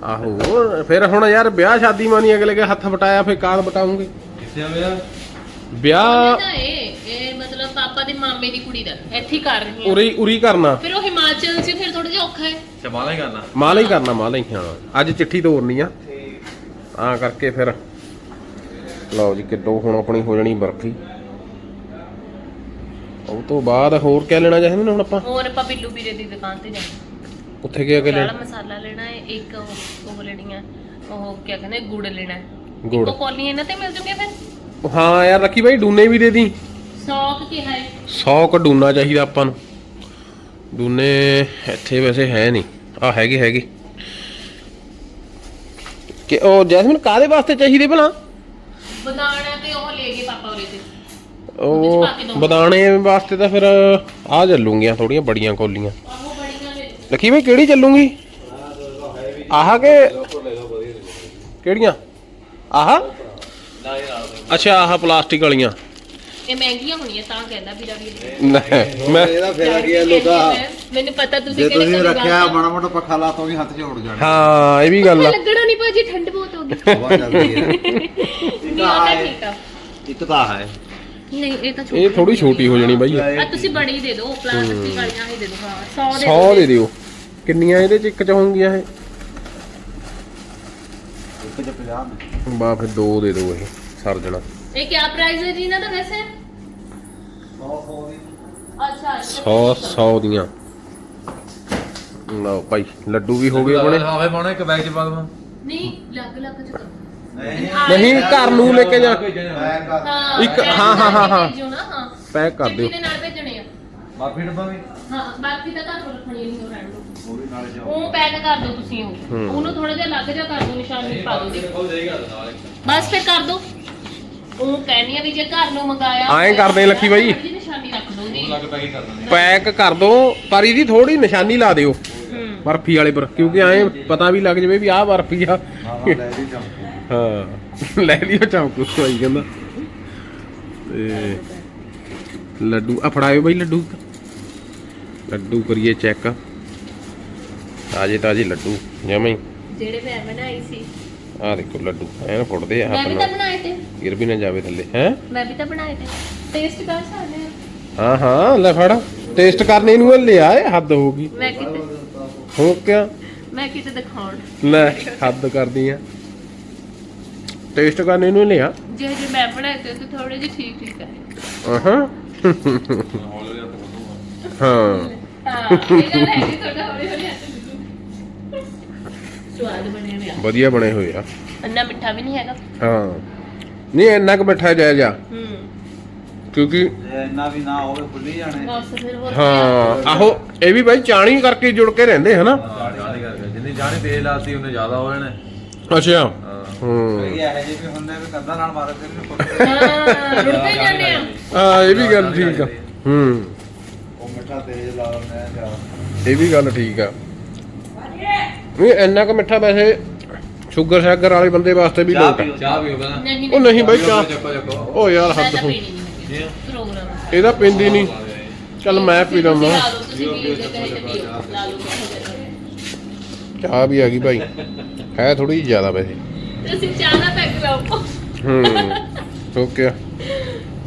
ਆਹੋ ਫਿਰ ਹੁਣ ਯਾਰ ਵਿਆਹ ਸ਼ਾਦੀ ਮਾਨੀ ਅਗਲੇ ਕੇ ਹੱਥ ਵਟਾਇਆ ਫਿਰ ਕਾਦ ਵਟਾਉਂਗੇ? ਕਿੱਥੇ ਆ ਮੇਰਾ ਵਿਆਹ ਤਾਂ ਇਹ ਇਹ ਮਤਲਬ ਪਾਪਾ ਦੇ ਮਾਮੇ ਦੀ ਕੁੜੀ ਦਾ ਇੱਥੇ ਹੀ ਕਰ ਰਹੀ ਹੈ ਉਰੀ ਉਰੀ ਕਰਨਾ। ਫਿਰ ਉਹ ਹਿਮਾਚਲ 'ਚ ਫਿਰ ਥੋੜਾ ਜਿਹਾ ਔਖਾ ਹੈ। ਚਮਾਲਾ ਹੀ ਕਰਨਾ। ਮਾਲਾ ਹੀ ਕਰਨਾ ਮਾਲਾ ਹੀ ਹਾਂ। ਅੱਜ ਚਿੱਠੀ ਤੋਰਨੀ ਆ। ਆ ਕਰਕੇ ਫਿਰ ਲਓ ਜੀ ਕਿਲੋ ਹੁਣ ਆਪਣੀ ਹੋ ਜਾਣੀ ਬਰਫੀ। ਉਹ ਤੋਂ ਬਾਅਦ ਹੋਰ ਕਿਆ ਲੈਣਾ ਚਾਹੀਦਾ ਹੁਣ ਆਪਾਂ? ਹੋਰ ਆਪਾਂ ਬਿੱਲੂ ਵੀਰੇ ਦੀ ਦੁਕਾਨ ਤੇ ਜਾਣਾ। ਉੱਥੇ ਗਿਆ ਕਿ ਕਾਲਾ ਲੈਣਾ? ਮਸਾਲਾ ਲੈਣਾ ਹੈ ਇੱਕ ਉਹ ਉਹ ਲੈਣੀ ਹੈ ਉਹ ਕੀ ਕਹਿੰਦੇ ਗੁੜ ਲੈਣਾ ਹੈ। ਗੁੜ। ਉਹ ਕੌਲੀ ਇਹਨਾਂ ਤੇ ਮਿਲ ਜੂਗੇ ਫਿਰ? ਹਾਂ ਯਾਰ ਰੱਖੀ ਬਾਈ ਡੂਨੇ ਵੀ ਦੇ ਦੀ। ਸੌਕ ਕੀ ਹੈ? 100 ਕ ਡੂਨਾ ਚਾਹੀਦਾ ਆਪਾਂ ਨੂੰ। ਡੂਨੇ ਇੱਥੇ ਵੈਸੇ ਹੈ ਨਹੀਂ। ਆ ਹੈਗੇ ਹੈਗੇ। ਕਿ ਉਹ ਜੈਸਮਿਨ ਕਾਦੇ ਵਾਸਤੇ ਚਾਹੀਦੇ ਭਲਾ? ਬਦਾਣਾ ਤੇ ਉਹ ਲੈ ਗਏ ਪਾਪਾ ਉਰੇ ਤੇ। ਉਹ। ਬਦਾਣੇ ਵਾਸਤੇ ਤਾਂ ਫਿਰ ਆ ਚੱਲੂਗੀਆਂ ਥੋੜੀਆਂ ਬੜੀਆਂ ਕੋਲੀਆਂ। ਆਹੋ ਬੜੀਆਂ ਲੈ ਲਓ। ਲਖੀ ਭਾਈ ਕਿਹੜੀ ਚੱਲੂਗੀ? ਆਹ ਕੇ ਕਿਹੜੀਆਂ? ਆਹ? ਅੱਛਾ ਆਹ ਪਲਾਸਟਿਕ ਵਾਲੀਆਂ। ਇਹ ਮਹਿੰਗੀਆਂ ਹੋਣੀਆਂ ਤਾਂ ਕਹਿੰਦਾ ਵੀਰਾ ਵੀ ਨਹੀਂ, ਮੈਂ ਇਹਦਾ ਫਾਇਦਾ ਕੀ ਹੈ ਲੋਕਾ ਮੈਨੂੰ ਪਤਾ ਤੁਸੀਂ ਜੇ ਕਿਹੜੇ ਤੁਸੀਂ ਰੱਖਿਆ ਮਾੜਾ ਮੋਟਾ ਪੱਖਾ ਲਾ ਤਾਂ ਵੀ ਹੱਥ 'ਚ ਉੜ ਜਾਣਾ। ਹਾਂ ਇਹ ਵੀ ਗੱਲ ਆ। ਲੱਗਣਾ ਨਹੀਂ ਭਾਜੀ ਠੰਡ ਬਹੁਤ ਹੋ ਗਈ। ਹਵਾ ਚੱਲਦੀ ਹੈ। ਨਹੀਂ ਉਹ ਤਾਂ ਠੀਕ ਆ। ਇੱਕ ਤਾਂ ਹੈ ਨਹੀਂ ਇਹ ਤਾਂ ਇਹ ਥੋੜੀ ਛੋਟੀ ਹੋ ਜਾਣੀ ਬਾਈ। ਆ ਤੁਸੀਂ ਬੜੀ ਦੇ ਦਿਓ ਪਲਾਸਟਿਕ ਵਾਲੀਆਂ ਹੀ ਦੇ ਦਿਓ ਹਾਂ 100 ਦੇ 100 ਦੇ ਦਿਓ। ਕਿੰਨੀਆਂ ਇਹਦੇ ਚ ਇੱਕ ਚ ਹੋਣਗੀਆਂ ਇਹ? ਇੱਕ 'ਚ 50 ਨੇ। ਬਾ ਫਿਰ ਦੋ ਦੇ ਦਿਓ ਇਹ ਸਰ ਜਣਾ। ਇਹ ਕੀ ਪ੍ਰਾਈਸ ਹੈ ਜੀ ਇਹਨਾਂ ਦਾ ਵੈਸੇ? 100 100 ਦੀ। ਅੱਛਾ 100 100 ਦੀਆਂ। ਲਓ ਭਾਈ ਲੱਡੂ ਵੀ ਹੋ ਗਏ ਆਪਣੇ। ਆਵੇ ਪਾਉਣਾ ਇੱਕ ਬੈਗ 'ਚ ਪਾ ਦਵਾਂ। ਨਹੀਂ ਲੱਗ ਲੱਗ ਚ ਕਰੋ। ਨਹੀਂ। ਨਹੀਂ ਘਰ ਨੂੰ ਲੈ ਕੇ ਜਾ। ਹਾਂ ਇੱਕ- ਹਾਂ, ਹਾਂ, ਹਾਂ, ਹਾਂ। ਭੇਜੋ ਨਾ ਹਾਂ। ਪੈਕ ਕਰ ਦਿਓ। ਦੇ ਨਾਲ ਭੇਜਣੇ ਆ। ਮਾਫੀ ਡੱਬਾ ਵੀ। ਹਾਂ ਬਾਕੀ ਤਾਂ ਘਰ ਤੋਂ ਰੱਖਣੀ ਨਹੀਂ ਉਹ ਰਹਿਣ ਦਿਓ ਉਹ ਵੀ ਨਾਲੇ ਜਾਓ ਉਹ ਪੈਕ ਕਰ ਦਿਓ ਤੁਸੀਂ ਉਹ। ਹੂੰ। ਉਹਨੂੰ ਥੋੜਾ ਜਿਹਾ ਲੱਗ ਜਾ ਕਰ ਦਿਓ ਨਿਸ਼ਾਨੀ ਪਾ ਦਿਓ। ਬਸ ਫਿਰ ਕਰ ਦਿਓ ਉਹ ਕਹਿੰਦੀ ਆ ਵੀ ਜੇ ਘਰ ਨੂੰ ਮੰਗਾਇਆ ਐਂ ਕਰਦੇ ਲੱਕੀ ਬਾਈ। ਥੋੜ੍ਹੀ ਜਿਹੀ ਨਿਸ਼ਾਨੀ ਰੱਖ ਦੋ ਦੀ ਲੱਗਦਾ ਕੀ ਕਰ ਦਿੰਦੇ ਪੈਕ ਕਰ ਦੋ ਪਰ ਇਹਦੀ ਥੋੜੀ ਨਿਸ਼ਾਨੀ ਲਾ ਦਿਓ। ਹੂੰ। ਬਰਫੀ ਵਾਲੇ ਪਰ ਕਿਉਂਕਿ ਐਂ ਪਤਾ ਵੀ ਲੱਗ ਜਾਵੇ ਵੀ ਆਹ ਬਰਫੀ ਆ। ਹਾਂ ਲੈ ਦੀ ਚਮਕੂ। ਹਾਂ ਲੈ ਲਿਓ ਕਹਿੰਦਾ। ਤੇ ਲੱਡੂ ਆ ਫੜਾਇਓ ਬਈ ਲੱਡੂ। ਲੱਡੂ ਕਰੀਏ ਚੈੱਕ। ਤਾਜੇ ਤਾਜੇ ਲੱਡੂ ਜਮੇ ਜਿਹੜੇ ਮੈਂ ਬਣਾਈ ਸੀ। ਆ ਦੇਖੋ ਲੱਡੂ ਐਨ ਫੁੱਟਦੇ ਆ ਮੈਂ ਵੀ ਤਾਂ ਬਣਾਏ ਤੇ। ਗਿਰ ਵੀ ਨਾ ਜਾਵੇ ਥੱਲੇ ਹੈ? ਮੈਂ ਵੀ ਤਾਂ ਬਣਾਏ ਤੇ। ਟੇਸਟ ਕਰ ਸਕਦੇ ਆ। ਹਾਂ ਹਾਂ ਲੈ ਫੜ। ਟੇਸਟ ਕਰਨੇ ਨੂੰ ਲਿਆ ਏ ਹੱਦ ਹੋ ਗਈ। ਮੈਂ ਕਿਤੇ ਹੋ ਕਿਆ? ਮੈਂ ਕਿਤੇ ਦਿਖਾਉਣ। ਲੈ ਹੱਦ ਕਰਦੀ ਆ। ਟੇਸਟ ਕਰਨੇ ਨੂੰ ਲਿਆ। ਜੇ ਜੇ ਮੈਂ ਬਣਾਏ ਤੇ ਥੋੜੇ ਜਿਹੇ ਠੀਕ ਠੀਕ ਹੈ ਹਾਂ ਹਾਂ। ਹਾਂ ਇਹ ਗੱਲ ਹੈ ਕਿ ਤੁਹਾਡਾ ਹੌਲੀ ਹੌਲੀ। ਸਵਾਦ ਬਣੇ ਹੋਏ ਆ। ਵਧੀਆ ਬਣੇ ਹੋਏ ਆ। ਇੰਨਾ ਮਿੱਠਾ ਵੀ ਨਹੀਂ ਹੈਗਾ। ਹਾਂ। ਨਹੀਂ ਇੰਨਾ ਕੁ ਮਿੱਠਾ ਜਾਇਜ਼ ਆ। ਹੂੰ। ਕਿਉਂਕਿ ਇੰਨਾ ਵੀ ਨਾ ਹੋਵੇ ਖੁੱਲੀ ਜਾਣੇ। ਬਸ ਫਿਰ ਹੋਰ ਹਾਂ ਆਹੋ ਇਹ ਵੀ ਬਾਈ ਚਾਣੀ ਕਰਕੇ ਜੁੜ ਕੇ ਰਹਿੰਦੇ ਹਨਾ? ਜਾਣੀ ਕਰਕੇ। ਜਿੰਨੀ ਜਾਣੀ ਤੇਜ਼ ਲਾਤੀ ਉਹਨੇ ਜ਼ਿਆਦਾ ਹੋ ਜਾਣੇ। ਅੱਛਾ। ਹਾਂ। ਹੂੰ। ਕਈ ਇਹੋ ਜਿਹੇ ਵੀ ਹੁੰਦੇ ਵੀ ਕੰਧਾਂ ਨਾਲ ਮਾਰ ਕੇ ਵੀ ਫੁੱਟ ਹਾਂ ਰੁੜਦੇ ਜਾਂਦੇ ਆ। ਹਾਂ ਇਹ ਵੀ ਗੱਲ ਠੀਕ ਆ। ਹੂੰ ਉਹ ਮਿੱਠਾ ਤੇਜ਼ ਲਾ ਲੈਂਦੇ ਆ ਜ਼ਿਆਦਾ ਇਹ ਵੀ ਗੱਲ ਠੀਕ ਆ। ਨਹੀਂ ਇੰਨਾ ਕੁ ਮਿੱਠਾ ਵੈਸੇ ਸ਼ੂਗਰ ਸ਼ਾਗਰ ਵਾਲੇ ਬੰਦੇ ਵਾਸਤੇ ਵੀ ਚਾਹ ਲੋਟ ਆ। ਪੀਓ ਚਾਹ ਪੀਓ ਪਹਿਲਾਂ। ਨਹੀਂ ਉਹ ਨਹੀਂ ਬਾਈ ਚਾਹ। ਚੱਕੋ ਯਾਰ ਹੱਦ ਹੋ। ਪ੍ਰੋਗਰਾਮ। ਇਹਦਾ ਪਿੰਦੀ ਨਹੀਂ। ਚੱਲ ਮੈਂ ਪੀ ਲਵਾਂ ਤੁਸੀਂ ਕਹੇ ਤੇ ਪੀਓ ਲਾ ਲਓ ਕਹੇ ਚਾਹ ਵੀ ਆ ਗਈ ਭਾਈ ਹੈ ਥੋੜੀ ਜਿਹੀ ਜ਼ਿਆਦਾ ਵੈਸੇ। ਤੁਸੀਂ ਚਾਹ ਨਾ ਪੈਕ ਲਾਓ। ਹੂੰ ਓਕੇ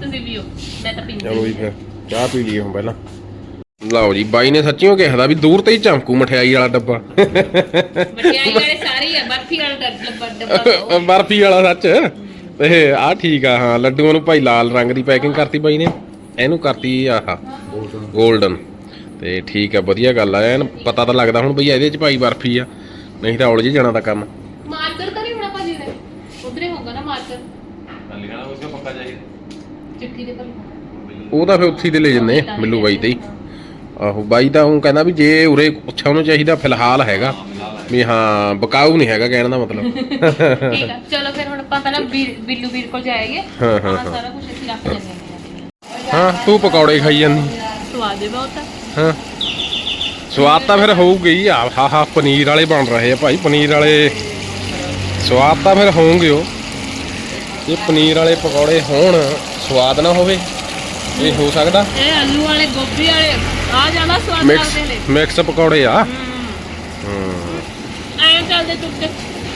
ਤੁਸੀਂ ਪੀਓ। ਮੈਂ ਤਾਂ ਪੀਂਦੀ ਚਲੋ ਜੀ ਫਿਰ। ਚਾਹ ਪੀ ਲਈਏ ਹੁਣ ਪਹਿਲਾਂ। ਲਓ ਜੀ ਬਾਈ ਨੇ ਸੱਚੀਓ ਕਿਹਾ ਵੀ ਦੂਰ ਤੇ ਹੀ ਚਮਕੂ ਮਠਿਆਈ ਵਾਲਾ ਡੱਬਾ। ਮਠਿਆਈ ਵਾਲੇ ਸਾਰੇ ਹੀ ਆ ਬਰਫੀ ਵਾਲਾ ਡੱਬਾ ਡੱਬਾ ਬਰਫੀ ਵਾਲਾ ਸੱਚ। ਤੇ ਆ ਠੀਕ ਆ ਹਾਂ ਲੱਡੂਆਂ ਨੂੰ ਭਾਈ ਲਾਲ ਰੰਗ ਦੀ ਪੈਕਿੰਗ ਕਰਤੀ ਬਾਈ ਨੇ। ਇਹਨੂੰ ਕਰਤੀ ਆਹ 골ਡਨ ਤੇ ਠੀਕ ਆ ਵਧੀਆ ਗੱਲ ਆ ਐਨ ਪਤਾ ਤਾਂ ਲੱਗਦਾ ਹੁਣ ਬਈ ਇਹਦੇ ਚ ਭਾਈ ਬਰਫੀ ਆ ਨਹੀਂ ਤਾਂ ਜੀ ਜਾਣਾ ਤਾਂ ਕੰਮ। ਮਾਰਕਰ ਤਾਂ ਨਹੀਂ ਹੋਣਾ ਭਾਜੀ ਦੇ ਉਧਰੇ ਹੋਊਗਾ ਨਾ ਮਾਰਕਰ। ਲਿਖਣਾ ਉਸਕਾ ਪੱਕਾ ਚਾਹੀਦਾ। ਚਿੱਠੀ ਦੇ ਪਰ ਉਹ ਤਾਂ ਫਿਰ ਉੱਥੇ ਹੀ ਤੇ ਲੈ ਜੰਨੇ ਮਿੱਲੂ ਬਾਈ ਤੇ ਹੀ। ਆਹੋ ਬਾਈ ਤਾਂ ਉਹ ਕਹਿੰਦਾ ਵੀ ਜੇ ਉਰੇ ਪੁੱਛਾ ਉਹਨੂੰ ਚਾਹੀਦਾ ਫਿਲਹਾਲ ਹੈਗਾ। ਵੀ ਹਾਂ ਬਕਾਊ ਨਹੀਂ ਹੈਗਾ ਕਹਿਣ ਦਾ ਮਤਲਬ। ਠੀਕ ਆ ਚਲੋ ਫਿਰ ਹੁਣ ਆਪਾਂ ਪਹਿਲਾਂ ਬਿੱਲੂ ਵੀਰ ਕੋਲ ਜਾਏਗੇ ਹਾਂ, ਹਾਂ, ਆਹ ਸਾਰਾ ਕੁਝ ਇੱਥੇ ਰੱਖ ਜਾਂਦੇ ਹਾਂ। ਹਾਂ ਤੂੰ ਪਕੌੜੇ ਖਾਈ ਜਾਂਦੀ। ਸਵਾਦ ਹੈ ਬਹੁਤ ਆ। ਹਾਂ। ਸਵਾਦ ਤਾਂ ਫਿਰ ਹੋਊਗਾ ਹੀ ਆ। ਹਾ ਹਾ ਪਨੀਰ ਵਾਲੇ ਬਣ ਰਹੇ ਆ ਭਾਈ ਪਨੀਰ ਵਾਲੇ। ਸਵਾਦ ਤਾਂ ਫਿਰ ਹੋਣਗੇ ਉਹ। ਜੇ ਪਨੀਰ ਵਾਲੇ ਪਕੌੜੇ ਹੋਣ ਸਵਾਦ ਨਾ ਹੋਵੇ ਇਹ ਹੋ ਸਕਦਾ। ਇਹ ਆਲੂ ਵਾਲੇ ਗੋਭੀ ਵਾਲੇ। ਆ ਜ਼ਿਆਦਾ ਸਵਾਦ ਮਿਕਸ ਲੱਗਦੇ ਨੇ। ਮਿਕਸ ਪਕੌੜੇ ਆ। ਐਂ ਚੱਲਦੇ ਤੁੱਕੇ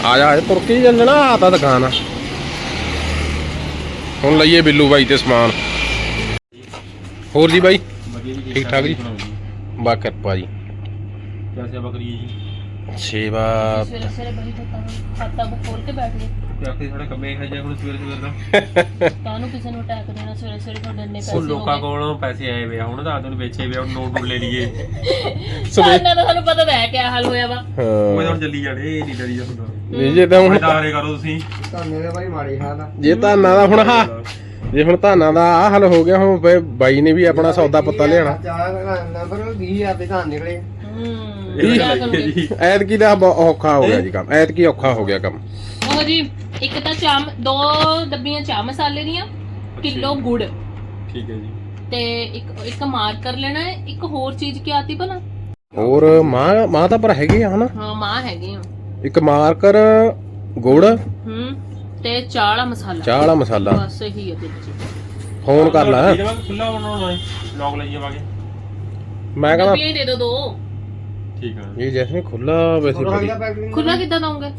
ਆ ਜਾ ਇਹ ਤੁਰ ਕੇ ਚੱਲਣਾ ਆ ਤਾਂ ਦੁਕਾਨ ਆ। ਹੁਣ ਲਈਏ ਬਿੱਲੂ ਬਾਈ ਤੇ ਸਮਾਨ। ਹੋਰ ਜੀ ਬਾਈ? ਠੀਕ ਠਾਕ ਜੀ? ਬਾ ਕਿਰਪਾ ਜੀ। ਕਿਆ ਸੇਵਾ ਕਰੀਏ ਜੀ? ਸੇਵਾ ਸਵੇਰੇ ਸਵੇਰੇ ਤਾਂ ਖਾਤਾ ਬੁੱਕ ਖੋਲ ਕੇ ਬੈਠ ਗਏ। ਤੇ ਆਖੇ ਥੋੜਾ ਕੰਮੇ ਹੈ ਜਾਂ ਹੁਣ ਸਵੇਰੇ ਸਵੇਰੇ ਦਾ ਕਾਹਨੂੰ ਕਿਸੇ ਨੂੰ ਅਟੈਕ ਦੇਣਾ ਸਵੇਰੇ ਸਵੇਰੇ ਤੁਹਾਡੇ ਇੰਨੇ ਪੈਸੇ ਉਹ ਲੋਕਾਂ ਕੋਲੋਂ ਪੈਸੇ ਆਏ ਵੇ ਆ, ਹੁਣ ਤਾਂ ਤੁਹਾਨੂੰ ਵੇਚੇ ਵੇ ਆ, ਹੁਣ ਨੋਟ ਨੋਟ ਲੈ ਲਈਏ। ਸਵੇਰੇ ਦਾ ਤੁਹਾਨੂੰ ਪਤਾ ਤਾਂ ਹੈ ਕਿਆ ਹਾਲ ਹੋਇਆ ਵਾ। ਉਹ ਹਾਂ। ਹੁਣ ਚੱਲੀ ਜਾਣੇ ਇਹ ਨਹੀਂ ਡਰੀ ਹੁੰਦਾ ਇਹ ਜੇ ਤਾਂ ਹੁਣ ਦਾਰੇ ਕਰੋ ਤੁਸੀਂ। ਜੇ ਧਾਨਾਂ ਦਾ ਹੁਣ ਹਾਂ ਜੇ ਹੁਣ ਧਾਨਾਂ ਦਾ ਆ ਹੱਲ ਹੋ ਗਿਆ ਹੁਣ ਫੇ ਬਾਈ ਨੇ ਵੀ ਆਪਣਾ ਸੌਦਾ ਪੱਤਾ ਲਿਆਣਾ ਹੂੰ ਠੀਕ ਕਿਆ ਕਰੋਗੇ? ਜੀ। ਐਤਕੀ ਦਾ ਬਹੁਤ ਔਖਾ ਹੋ ਗਿਆ ਜੀ ਕੰਮ। ਐਤਕੀ ਔਖਾ ਹੋ ਗਿਆ ਕੰਮ। ਉਹ ਜੀ ਇੱਕ ਤਾਂ ਚਾਹ ਦੋ ਡੱਬੀਆਂ ਚਾਹ ਮਸਾਲੇ ਦੀਆਂ ਕਿਲੋ ਗੁੜ। ਠੀਕ ਹੈ ਜੀ। ਤੇ ਇੱਕ ਇੱਕ ਮਾਰਕਰ ਲੈਣਾ ਹੈ ਇੱਕ ਹੋਰ ਚੀਜ਼ ਕੀ ਆਤੀ ਭਲਾ? ਹੋਰ ਮਾਂ ਮਾਂ ਤਾਂ ਪਰ ਹੈਗੇ ਆ ਹਨਾ? ਹਾਂ ਮਾਂ ਹੈਗੇ ਆ। ਇੱਕ ਮਾਰਕਰ ਗੁੜ ਹੂੰ ਤੇ ਚਾਹ ਵਾਲਾ ਮਸਾਲਾ। ਚਾਹ ਵਾਲਾ ਮਸਾਲਾ। ਬਸ ਇਹੀ ਹੈ ਚੀਜ਼ਾਂ ਫੋਨ ਕਰ ਲੈ। ਇਹਦੇ ਬਾਅਦ ਖੁੱਲਾ ਬਣਾਉਣਾ ਹੈ ਲੌਗ ਲਈ ਜਾਵਾਂਗੇ ਮੈਂ ਕਹਿੰਦਾ ਡੱਬੀਆਂ ਹੀ ਦੇ ਦਿਓ ਦੋ। ਠੀਕ ਹੈ ਇਹ ਜੈਸਮੀਨ ਖੁੱਲਾ ਵੈਸੇ ਖੁੱਲਾ ਕਿੱਦਾਂ ਦਵਾਂਗੇ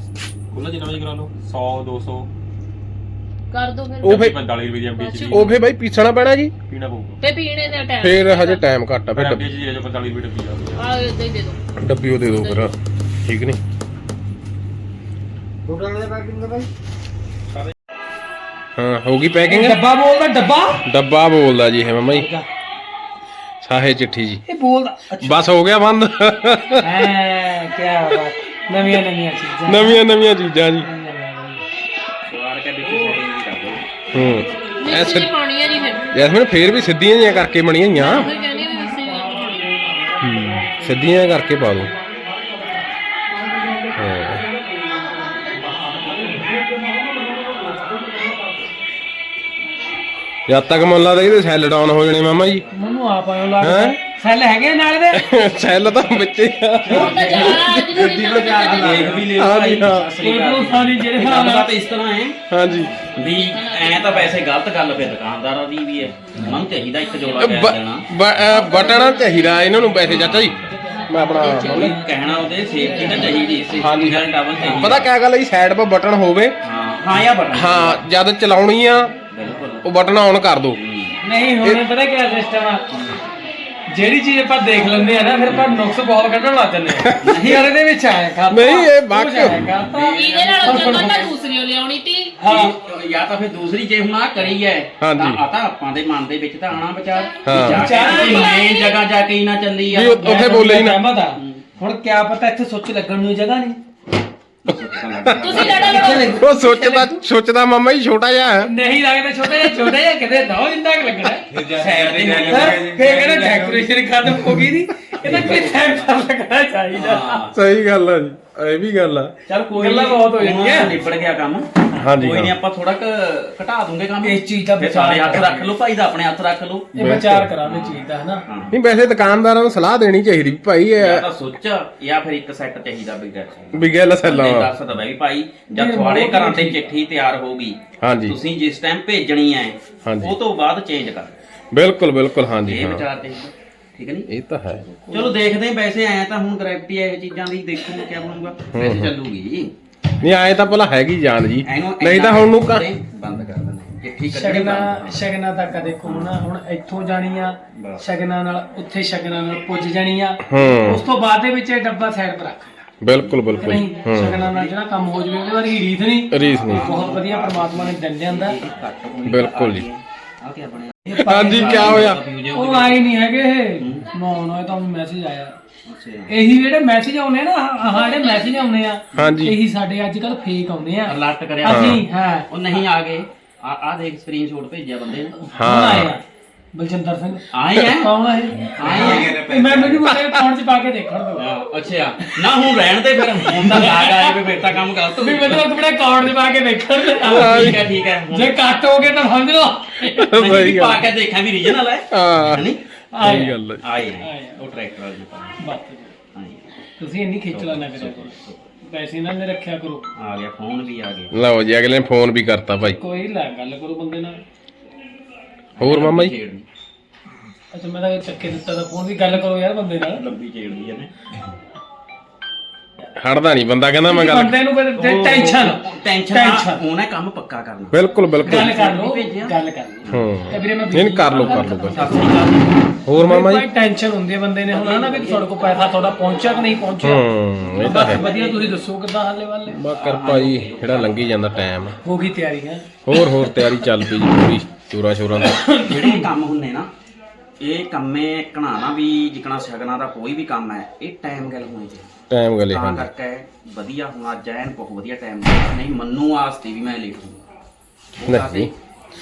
ਜਿੰਨਾ ਕਰਾ ਲਓ। 100 200 ਕਰ ਦੋ ਫਿਰ। ਉਹ ਫੇ 45 ਰੁਪਏ ਦੀ ਐਮਡੀ ਚ ਉਹ ਫੇ ਬਾਈ ਪੀਸਣਾ ਪੈਣਾ ਜੀ? ਪੀਣਾ ਪਊਗਾ। ਤੇ ਪੀਣੇ ਦਾ ਟਾਈਮ ਫੇਰ ਹਜੇ ਟਾਈਮ ਘੱਟ ਆ ਫਿਰ ਫੇਰ ਐਮਡੀ ਚ ਜੇ 45 ਰੁਪਏ ਡੱਬੀ ਆ। ਆ ਦੇ ਦੇ ਦੋ। ਡੱਬੀ ਉਹ ਦੇ ਦਿਓ ਫਿਰ। ਠੀਕ ਨਹੀਂ? ਹਾਂ ਹੋ ਗਈ ਪੈਕਿੰਗ ਡੱਬਾ ਬੋਲਦਾ ਡੱਬਾ? ਡੱਬਾ ਬੋਲਦਾ ਜੀ ਇਹ ਮਮਾ ਜੀ ਸਾਹੇ ਚਿੱਠੀ ਜੀ। ਇਹ ਬੋਲਦਾ ਬਸ ਹੋ ਗਿਆ ਬੰਦ। ਐ ਕੀ ਬਾਤ। ਨਵੀਆਂ ਨਵੀਆਂ ਚੀਜ਼ਾਂ। ਨਵੀਆਂ ਨਵੀਆਂ ਚੀਜ਼ਾਂ ਜੀ। ਹੂੰ। ਮਿਕਸ ਐਸੇ ਨਹੀਂ ਪਾਉਣੀ ਹੈ ਜੀ ਫਿਰ। ਜੈਸਮੀਨ ਫੇਰ ਵੀ ਸਿੱਧੀਆਂ ਜਿਹੀਆਂ ਕਰਕੇ ਬਣੀਆਂ ਹੋਈਆਂ। ਉਹ ਕਹਿੰਦੀ ਵੀ ਮਿਕਸ ਨਹੀਂ ਪਾਉਣੀ ਹੂੰ। ਸਿੱਧੀਆਂ ਕਰਕੇ ਪਾ ਦੋ। ਹਾਂ। ਜਦ ਤੱਕ ਮੁੱਲ ਲੱਗਦਾ ਇਹਦੇ ਸੈੱਲ ਡਾਊਨ ਹੋ ਜਾਣੇ ਮਾਮਾ ਜੀ। ਮੈਨੂੰ ਆਪ ਆਇਓ ਲੱਗਦਾ। ਹੈਂ? ਸੈੱਲ ਹੈਗੇ ਨਾਲ ਦੇ? ਸੈੱਲ ਤਾਂ ਵਿੱਚ ਹੀ ਆ। ਦੇਖ ਵੀ ਲਿਓ ਹਾਂ ਭਾਈ ਜੀ, ਹਾਂ। ਸਤਿ ਸ੍ਰੀ ਅਕਾਲ ਨਹੀਂ ਜਿਹੜੇ ਹਿਸਾਬ ਨਾਲ। ਤਾਂ ਇਸ ਤਰ੍ਹਾਂ ਹੈ ਹਾਂਜੀ। ਵੀ ਐ ਤਾਂ ਵੈਸੇ ਗਲਤ ਗੱਲ ਫਿਰ ਦੁਕਾਨਦਾਰਾਂ ਦੀ ਵੀ ਹੈ। ਉਹਨਾਂ ਨੂੰ ਚਾਹੀਦਾ ਇੱਕ ਜੋੜਾ ਕਹਿ ਦੇਣਾ ਬਟਣਾ ਚਾਹੀਦਾ ਇਹਨਾਂ ਨੂੰ ਪੈਸੇ ਚਾਚਾ ਜੀ। ਮੈਂ ਆਪਣਾ ਉਹਨੂੰ ਕਹਿਣਾ ਉਹਦੇ ਸੇਫਟੀ ਤਾਂ ਚਾਹੀਦੀ ਸੇਫਟੀ ਹਾਂਜੀ। ਨਾਲ ਟਾਵਲ ਚਾਹੀਦੀ ਪਤਾ ਕਿਆ ਗੱਲ ਹੈ ਜੀ ਸਾਈਡ 'ਤੇ ਬਟਨ ਹੋਵੇ। ਹਾਂ ਹਾਂ ਯਾ ਬਟਨ। ਹਾਂ ਜਦ ਚਲਾਉਣੀ ਆ ਬਿਲਕੁਲ। ਉਹ ਬਟਨ ਆਨ ਕਰ ਦੋ। ਨਹੀਂ ਹੁਣ ਪਤਾ ਕੀ ਸਿਸਟਮ ਆ? ਜਿਹੜੀ ਚੀਜ਼ ਆਪਾਂ ਦੇਖ ਲੈਂਦੇ ਆ ਨਾ ਫਿਰ ਆਪਾਂ ਨੁਕਸ ਬਹੁਤ ਕੱਢਣ ਲੱਗ ਜੰਨੇ ਆ ਨਹੀਂ ਯਾਰ ਇਹਦੇ ਵਿੱਚ ਆਇਆ ਕਰਤਾ ਨਹੀਂ, ਇਹ ਉਹ ਵਾਕਿਆ। ਆਇਆ ਕਰਤਾ। ਇਹਦੇ ਨਾਲ ਚੰਗਾ ਤਾਂ ਦੂਸਰੀ ਓ ਲਿਆਉਣੀ ਤੀ ਹਾਂ ਜਾਂ ਤਾਂ ਫਿਰ ਦੂਸਰੀ ਜੇ ਹੁਣ ਆ ਕਰੀ ਹੈ ਹਾਂਜੀ। ਤਾਂ ਆ ਤਾਂ ਆਪਾਂ ਦੇ ਮਨ ਦੇ ਵਿੱਚ ਤਾਂ ਆਣਾ ਵਿਚਾਰ ਹਾਂ। ਜਾ ਕੇ ਮੇਨ ਜਗ੍ਹਾ ਜਾ ਕੇ ਹੀ ਨਾ ਚੱਲੀ ਆ ਵੀ ਉੱਥੇ ਬੋਲੇ ਹੀ ਨਾ ਸਹਿਮਤ ਆ। ਹੁਣ ਕਿਆ ਪਤਾ ਇੱਥੇ ਸੁੱਚ ਲੱਗਣ ਨੂੰ ਜਗ੍ਹਾ ਨਹੀਂ ਤੁਸੀਂ ਲੜਾ ਲੜੋ। ਉਹ ਸੋਚਦਾ ਸੋਚਦਾ ਮਾਮਾ ਜੀ ਛੋਟਾ ਜਿਹਾ ਹੈ। ਨਹੀਂ ਲੱਗਦਾ ਛੋਟਾ ਜਿਹਾ ਛੋਟਾ ਜਿਹਾ ਕਿਤੇ ਦੋ ਜਿੰਦਾ ਕੁ ਲੱਗਣਾ ਸਾਈਡ? ਫੇਰ ਕਹਿੰਦਾ ਡੈਕੋਰੇਸ਼ਨ ਖਤਮ ਹੋ ਗਈ ਦੀ ਇਹਦਾ ਕੋਈ ਸੈਂਸਰ ਲੱਗਣਾ ਚਾਹੀਦਾ। ਹਾਂ। ਸਹੀ ਗੱਲ ਆ ਜੀ। ਇਹ ਵੀ ਗੱਲ ਆ। ਚਲ ਕੋਈ ਗੱਲਾਂ ਬਹੁਤ ਹੋ ਜਾਂਦੀਆਂ। ਨਿਬੜ ਗਿਆ ਕੰਮ। ਹਾਂਜੀ, ਕੋਈ ਨਹੀਂ। ਆਪਾਂ ਥੋੜਾ ਘਟਾ ਦੂੰਗੇ ਕੰਮ। ਇਸ ਚੀਜ਼ ਦਾ ਸਾਰੇ ਹੱਥ ਵਿਚਾਰ ਰੱਖ ਲਓ ਭਾਈ ਦਾ ਆਪਣੇ ਹੱਥ ਰੱਖ ਲਓ। ਇਹ ਵਿਚਾਰ ਕਰਾਂਗੇ ਚੀਜ਼ ਦਾ ਹਨਾ? ਨਹੀਂ ਵੈਸੇ ਦੁਕਾਨਦਾਰਾਂ ਨੂੰ ਸਲਾਹ ਦੇਣੀ ਚਾਹੀਦੀ ਵੀ ਭਾਈ ਜਾਂ ਇਹ ਤਾਂ ਸੁੱਚ ਜਾਂ ਫਿਰ ਇੱਕ ਸੈੱਟ ਚਾਹੀਦਾ ਬਿਗਰ ਵੀ ਗੱਲ ਸੈੱਲਾਂ ਵਾ ਦੱਸ ਦਵੇ ਵੀ ਭਾਈ ਜਦ ਤੁਹਾਡੇ ਘਰਾਂ ਤੇ। ਚਿੱਠੀ ਤਿਆਰ ਹੋਊਗੀ ਹਾਂਜੀ। ਤੁਸੀਂ ਜਿਸ ਟਾਈਮ ਭੇਜਣੀ ਹੈ ਹਾਂਜੀ। ਉਹ ਤੋਂ ਬਾਅਦ ਚੇਂਜ ਕਰ। ਬਿਲਕੁਲ ਬਿਲਕੁਲ ਹਾਂਜੀ ਇਹ ਹਾਂ। ਵਿਚਾਰ ਚਾਹੀਦਾ। ਠੀਕ ਹੈ ਨਹੀਂ ਇਹ ਤਾਂ ਹੈ। ਚਲੋ ਦੇਖਦੇ ਹਾਂ ਵੈਸੇ ਆਇਆ ਤਾਂ ਹੁਣ ਗ੍ਰੈਵਿਟੀ ਇਹ ਚੀਜ਼ਾਂ ਦੀ ਦੇਖੋ ਕੀ ਬਣੂਗਾ। ਵੈਸੇ ਚੱਲੂਗੀ ਨਹੀਂ ਆਏ ਤਾਂ ਭਲਾ ਹੈਗੀ ਜਾਨ ਜੀ। ਇਹਨੂੰ ਨਹੀਂ ਤਾਂ ਹੁਣ ਨੂੰ ਕ- ਬੰਦ ਕਰ ਦਿੰਦੇ ਚਿੱਠੀ ਕੱਢਣੀ ਸ਼ਗਨਾ ਬੰਦ ਸ਼ਗਨਾ ਤੱਕ ਦੇਖੋ ਨਾ ਹੁਣ ਇੱਥੋਂ ਜਾਣੀ ਆ ਬਸ। ਸ਼ਗਨਾ ਨਾਲ ਉੱਥੇ ਸ਼ਗਨਾ ਨਾਲ ਪੁੱਜ ਜਾਣੀ ਆ। ਹੂੰ। ਉਸ ਤੋਂ ਬਾਅਦ ਦੇ ਵਿੱਚ ਇਹ ਡੱਬਾ ਸਾਈਡ 'ਤੇ ਰੱਖ ਬਿਲਕੁਲ ਕਿ ਬਿਲਕੁਲ। ਨਹੀਂ ਹੂੰ। ਸ਼ਗਨਾ ਨਾਲ ਜਿਹੜਾ ਕੰਮ ਹੋ ਜਵੇ ਉਹਦੇ ਬਾਰੇ ਹੀ ਰੀਤ ਨਹੀਂ। ਰੀਸ ਨਹੀਂ। ਬਹੁਤ ਵਧੀਆ ਪ੍ਰਮਾਤਮਾ ਨੇ ਦਿਨ ਲਿਆਂਦਾ ਘੱਟ ਹੋਣੀ ਬਿਲਕੁਲ ਜੀ। ਆ। ਕੀ ਆਪਣੇ ਹਾਂਜੀ ਕੀ ਹੋਇਆ? ਉਹ ਆਏ ਨਹੀਂ ਹੈਗੇ ਇਹ। ਨਾ ਨਾ ਇਹ ਤਾਂ ਮੈਸੇਜ ਆਇਆ। ਅੱਛਾ ਇਹੀ ਜਿਹੜੇ ਮੈਸੇਜ ਆਉਨੇ ਆ ਨਾ ਆਹ ਆਹ ਜਿਹੜੇ ਮੈਸੇਜ ਆਉਨੇ ਆ ਹਾਂਜੀ। ਇਹੀ ਸਾਡੇ ਅੱਜ ਕੱਲ ਫੇਕ ਆਉਨੇ ਆ। ਅਲਰਟ ਕਰਿਆ। ਅਸੀਂ ਹਾਂ। ਉਹ ਨਹੀਂ ਆ ਗਏ। ਆ ਆ ਦੇਖ ਸਕਰੀਨਸ਼ਾਟ ਭੇਜਿਆ ਬੰਦੇ ਨੇ। ਹਾਂ। ਬਲਜਿੰਦਰ ਸਿੰਘ। ਆਏ ਹੈ? ਕੌਣ ਆਏ ਹੈ? ਇਹ ਮੈਂ ਮੈਨੂੰ ਬੋਲੇ ਅਕਾਊਂਟ 'ਚ ਪਾ ਕੇ ਦੇਖਣ ਦੋ। ਹਾਂ, ਅੱਛਾ। ਨਾ ਹੁਣ ਰਹਿਣ ਦੇ ਫਿਰ। ਹੁਣ ਤਾਂ ਲਾਗ ਆਏ ਵੀ ਫਿਰ ਤਾਂ ਕੰਮ ਗਲਤ ਤੁਸੀਂ ਹੋਈ ਮੈਨੂੰ ਆਪਣੇ ਅਕਾਊਂਟ 'ਚ ਪਾ ਕੇ ਦੇਖਣ ਦਿਓ। ਠੀਕ ਹੈ ਠੀਕ ਹੈ। ਜੇ ਕੱਟ ਹੋ ਗਏ ਤਾਂ ਸਮਝ ਲਓ। ਵੀ ਗੱਲ ਪਾ ਕੇ ਦੇਖਾਂ ਵੀ ਰੀਜਨਲ ਹੈ। ਹਾਂ ਨਹੀਂ ਆਏ ਸਹੀ ਗੱਲ ਹੈ। ਆਏ ਹੈ। ਉਹ ਟਰੈਕਟਰ ਵਾਲੀ ਪਾ ਆਏ ਤੁਸੀਂ ਇੰਨੀ ਖੇਚਲਾ ਨਾ ਕਰਿਆ ਕਰੋ ਪੈਸੇ ਇਹਨਾਂ ਨੇ ਰੱਖਿਆ ਕਰੋ। ਆ ਗਿਆ ਫੋਨ ਵੀ ਆ ਗਿਆ। ਲਓ ਜੀ ਅਗਲੇ ਨੇ ਫੋਨ ਵੀ ਕਰਤਾ ਭਾਈ। ਕੋਈ ਲੈ ਗੱਲ ਕਰੋ ਬੰਦੇ ਨਾਲ। ਹੋਰ ਮਾਮਾ ਜੀ? ਛੇੜਨੀ ਅੱਛਾ ਮੈਂ ਤਾਂ ਚੱਕੇ ਦਿੱਤਾ ਤਾਂ ਫੋਨ ਵੀ ਗੱਲ ਕਰੋ ਯਾਰ ਬੰਦੇ ਨਾਲ। ਲੰਬੀ ਛੇੜਦੀ ਇਹਨੇ। ਹਟਦਾ ਨਹੀਂ ਬੰਦਾ ਕਹਿੰਦਾ ਮੈਂ ਗੱਲ ਬੰਦੇ ਨੂੰ ਫਿਰ ਟੈਨਸ਼ਨ ਟੈਨਸ਼ਨ ਟੈਨਸ਼ਨ। ਉਹਨੇ ਕੰਮ ਪੱਕਾ ਕਰਨਾ ਬਿਲਕੁਲ ਬਿਲਕੁਲ। ਗੱਲ ਕਰ ਲਓ? ਗੱਲ ਕਰ ਲਓ। ਹੂੰ। ਤੇ ਵੀਰੇ ਮੈਂ ਨਹੀਂ ਕਰ ਲਓ ਕਰ ਗੱਲ। ਅਕਾਲ ਹੋਰ ਮਾਮਾ ਜੀ? ਕੋਈ ਟੈਨਸ਼ਨ ਹੁੰਦੀ ਹੈ ਬੰਦੇ ਨੇ ਹੁਣ ਹਨਾ ਵੀ ਤੁਹਾਡੇ ਕੋਲ ਪੈਸਾ ਤੁਹਾਡਾ ਪਹੁੰਚਿਆ ਕਿ ਨਹੀਂ ਪਹੁੰਚਿਆ? ਹੂੰ ਇਹ ਤਾਂ ਬਸ ਹੈ। ਵਧੀਆ ਤੁਸੀਂ ਦੱਸੋ ਕਿੱਦਾਂ ਹਾਲੇ ਵਾਲੇ? ਬਾ ਕਿਰਪਾ ਜੀ ਜਿਹੜਾ ਲੰਘੀ ਜਾਂਦਾ ਟਾਈਮ ਹੋ ਗਈ ਤਿਆਰੀ ਹੈ? ਹੋਰ ਹੋਰ ਤਿਆਰੀ ਚੱਲ ਪਈ ਜੀ ਪੂਰੀ। ਚੋਰਾ ਸ਼ੋਰਾਂ ਦਾ। ਜਿਹੜੇ ਕੰਮ ਹੁੰਦੇ ਨਾ ਇਹ ਕੰਮੇ ਕਢਾਣਾ ਵੀ ਜਿਕਣਾ ਸ਼ਗਨਾਂ ਦਾ ਕੋਈ ਵੀ ਕੰਮ ਹੈ ਇਹ ਟਾਈਮ ਗੱਲ ਹੋਣੀ ਚਾਹੀਦੀ ਟਾਈਮ ਗਲੇ ਤਾਂ ਹਾਂਜੀ ਕਰਕੇ ਵਧੀਆ ਹੁਣ ਅੱਜ ਐਨ ਬਹੁਤ ਵਧੀਆ ਟਾਈਮ ਨਹੀਂ ਮੰਨੂ ਆਸਤੀ ਵੀ ਮੈਂ ਲੇਟ ਹੂੰ ਨਹੀਂ।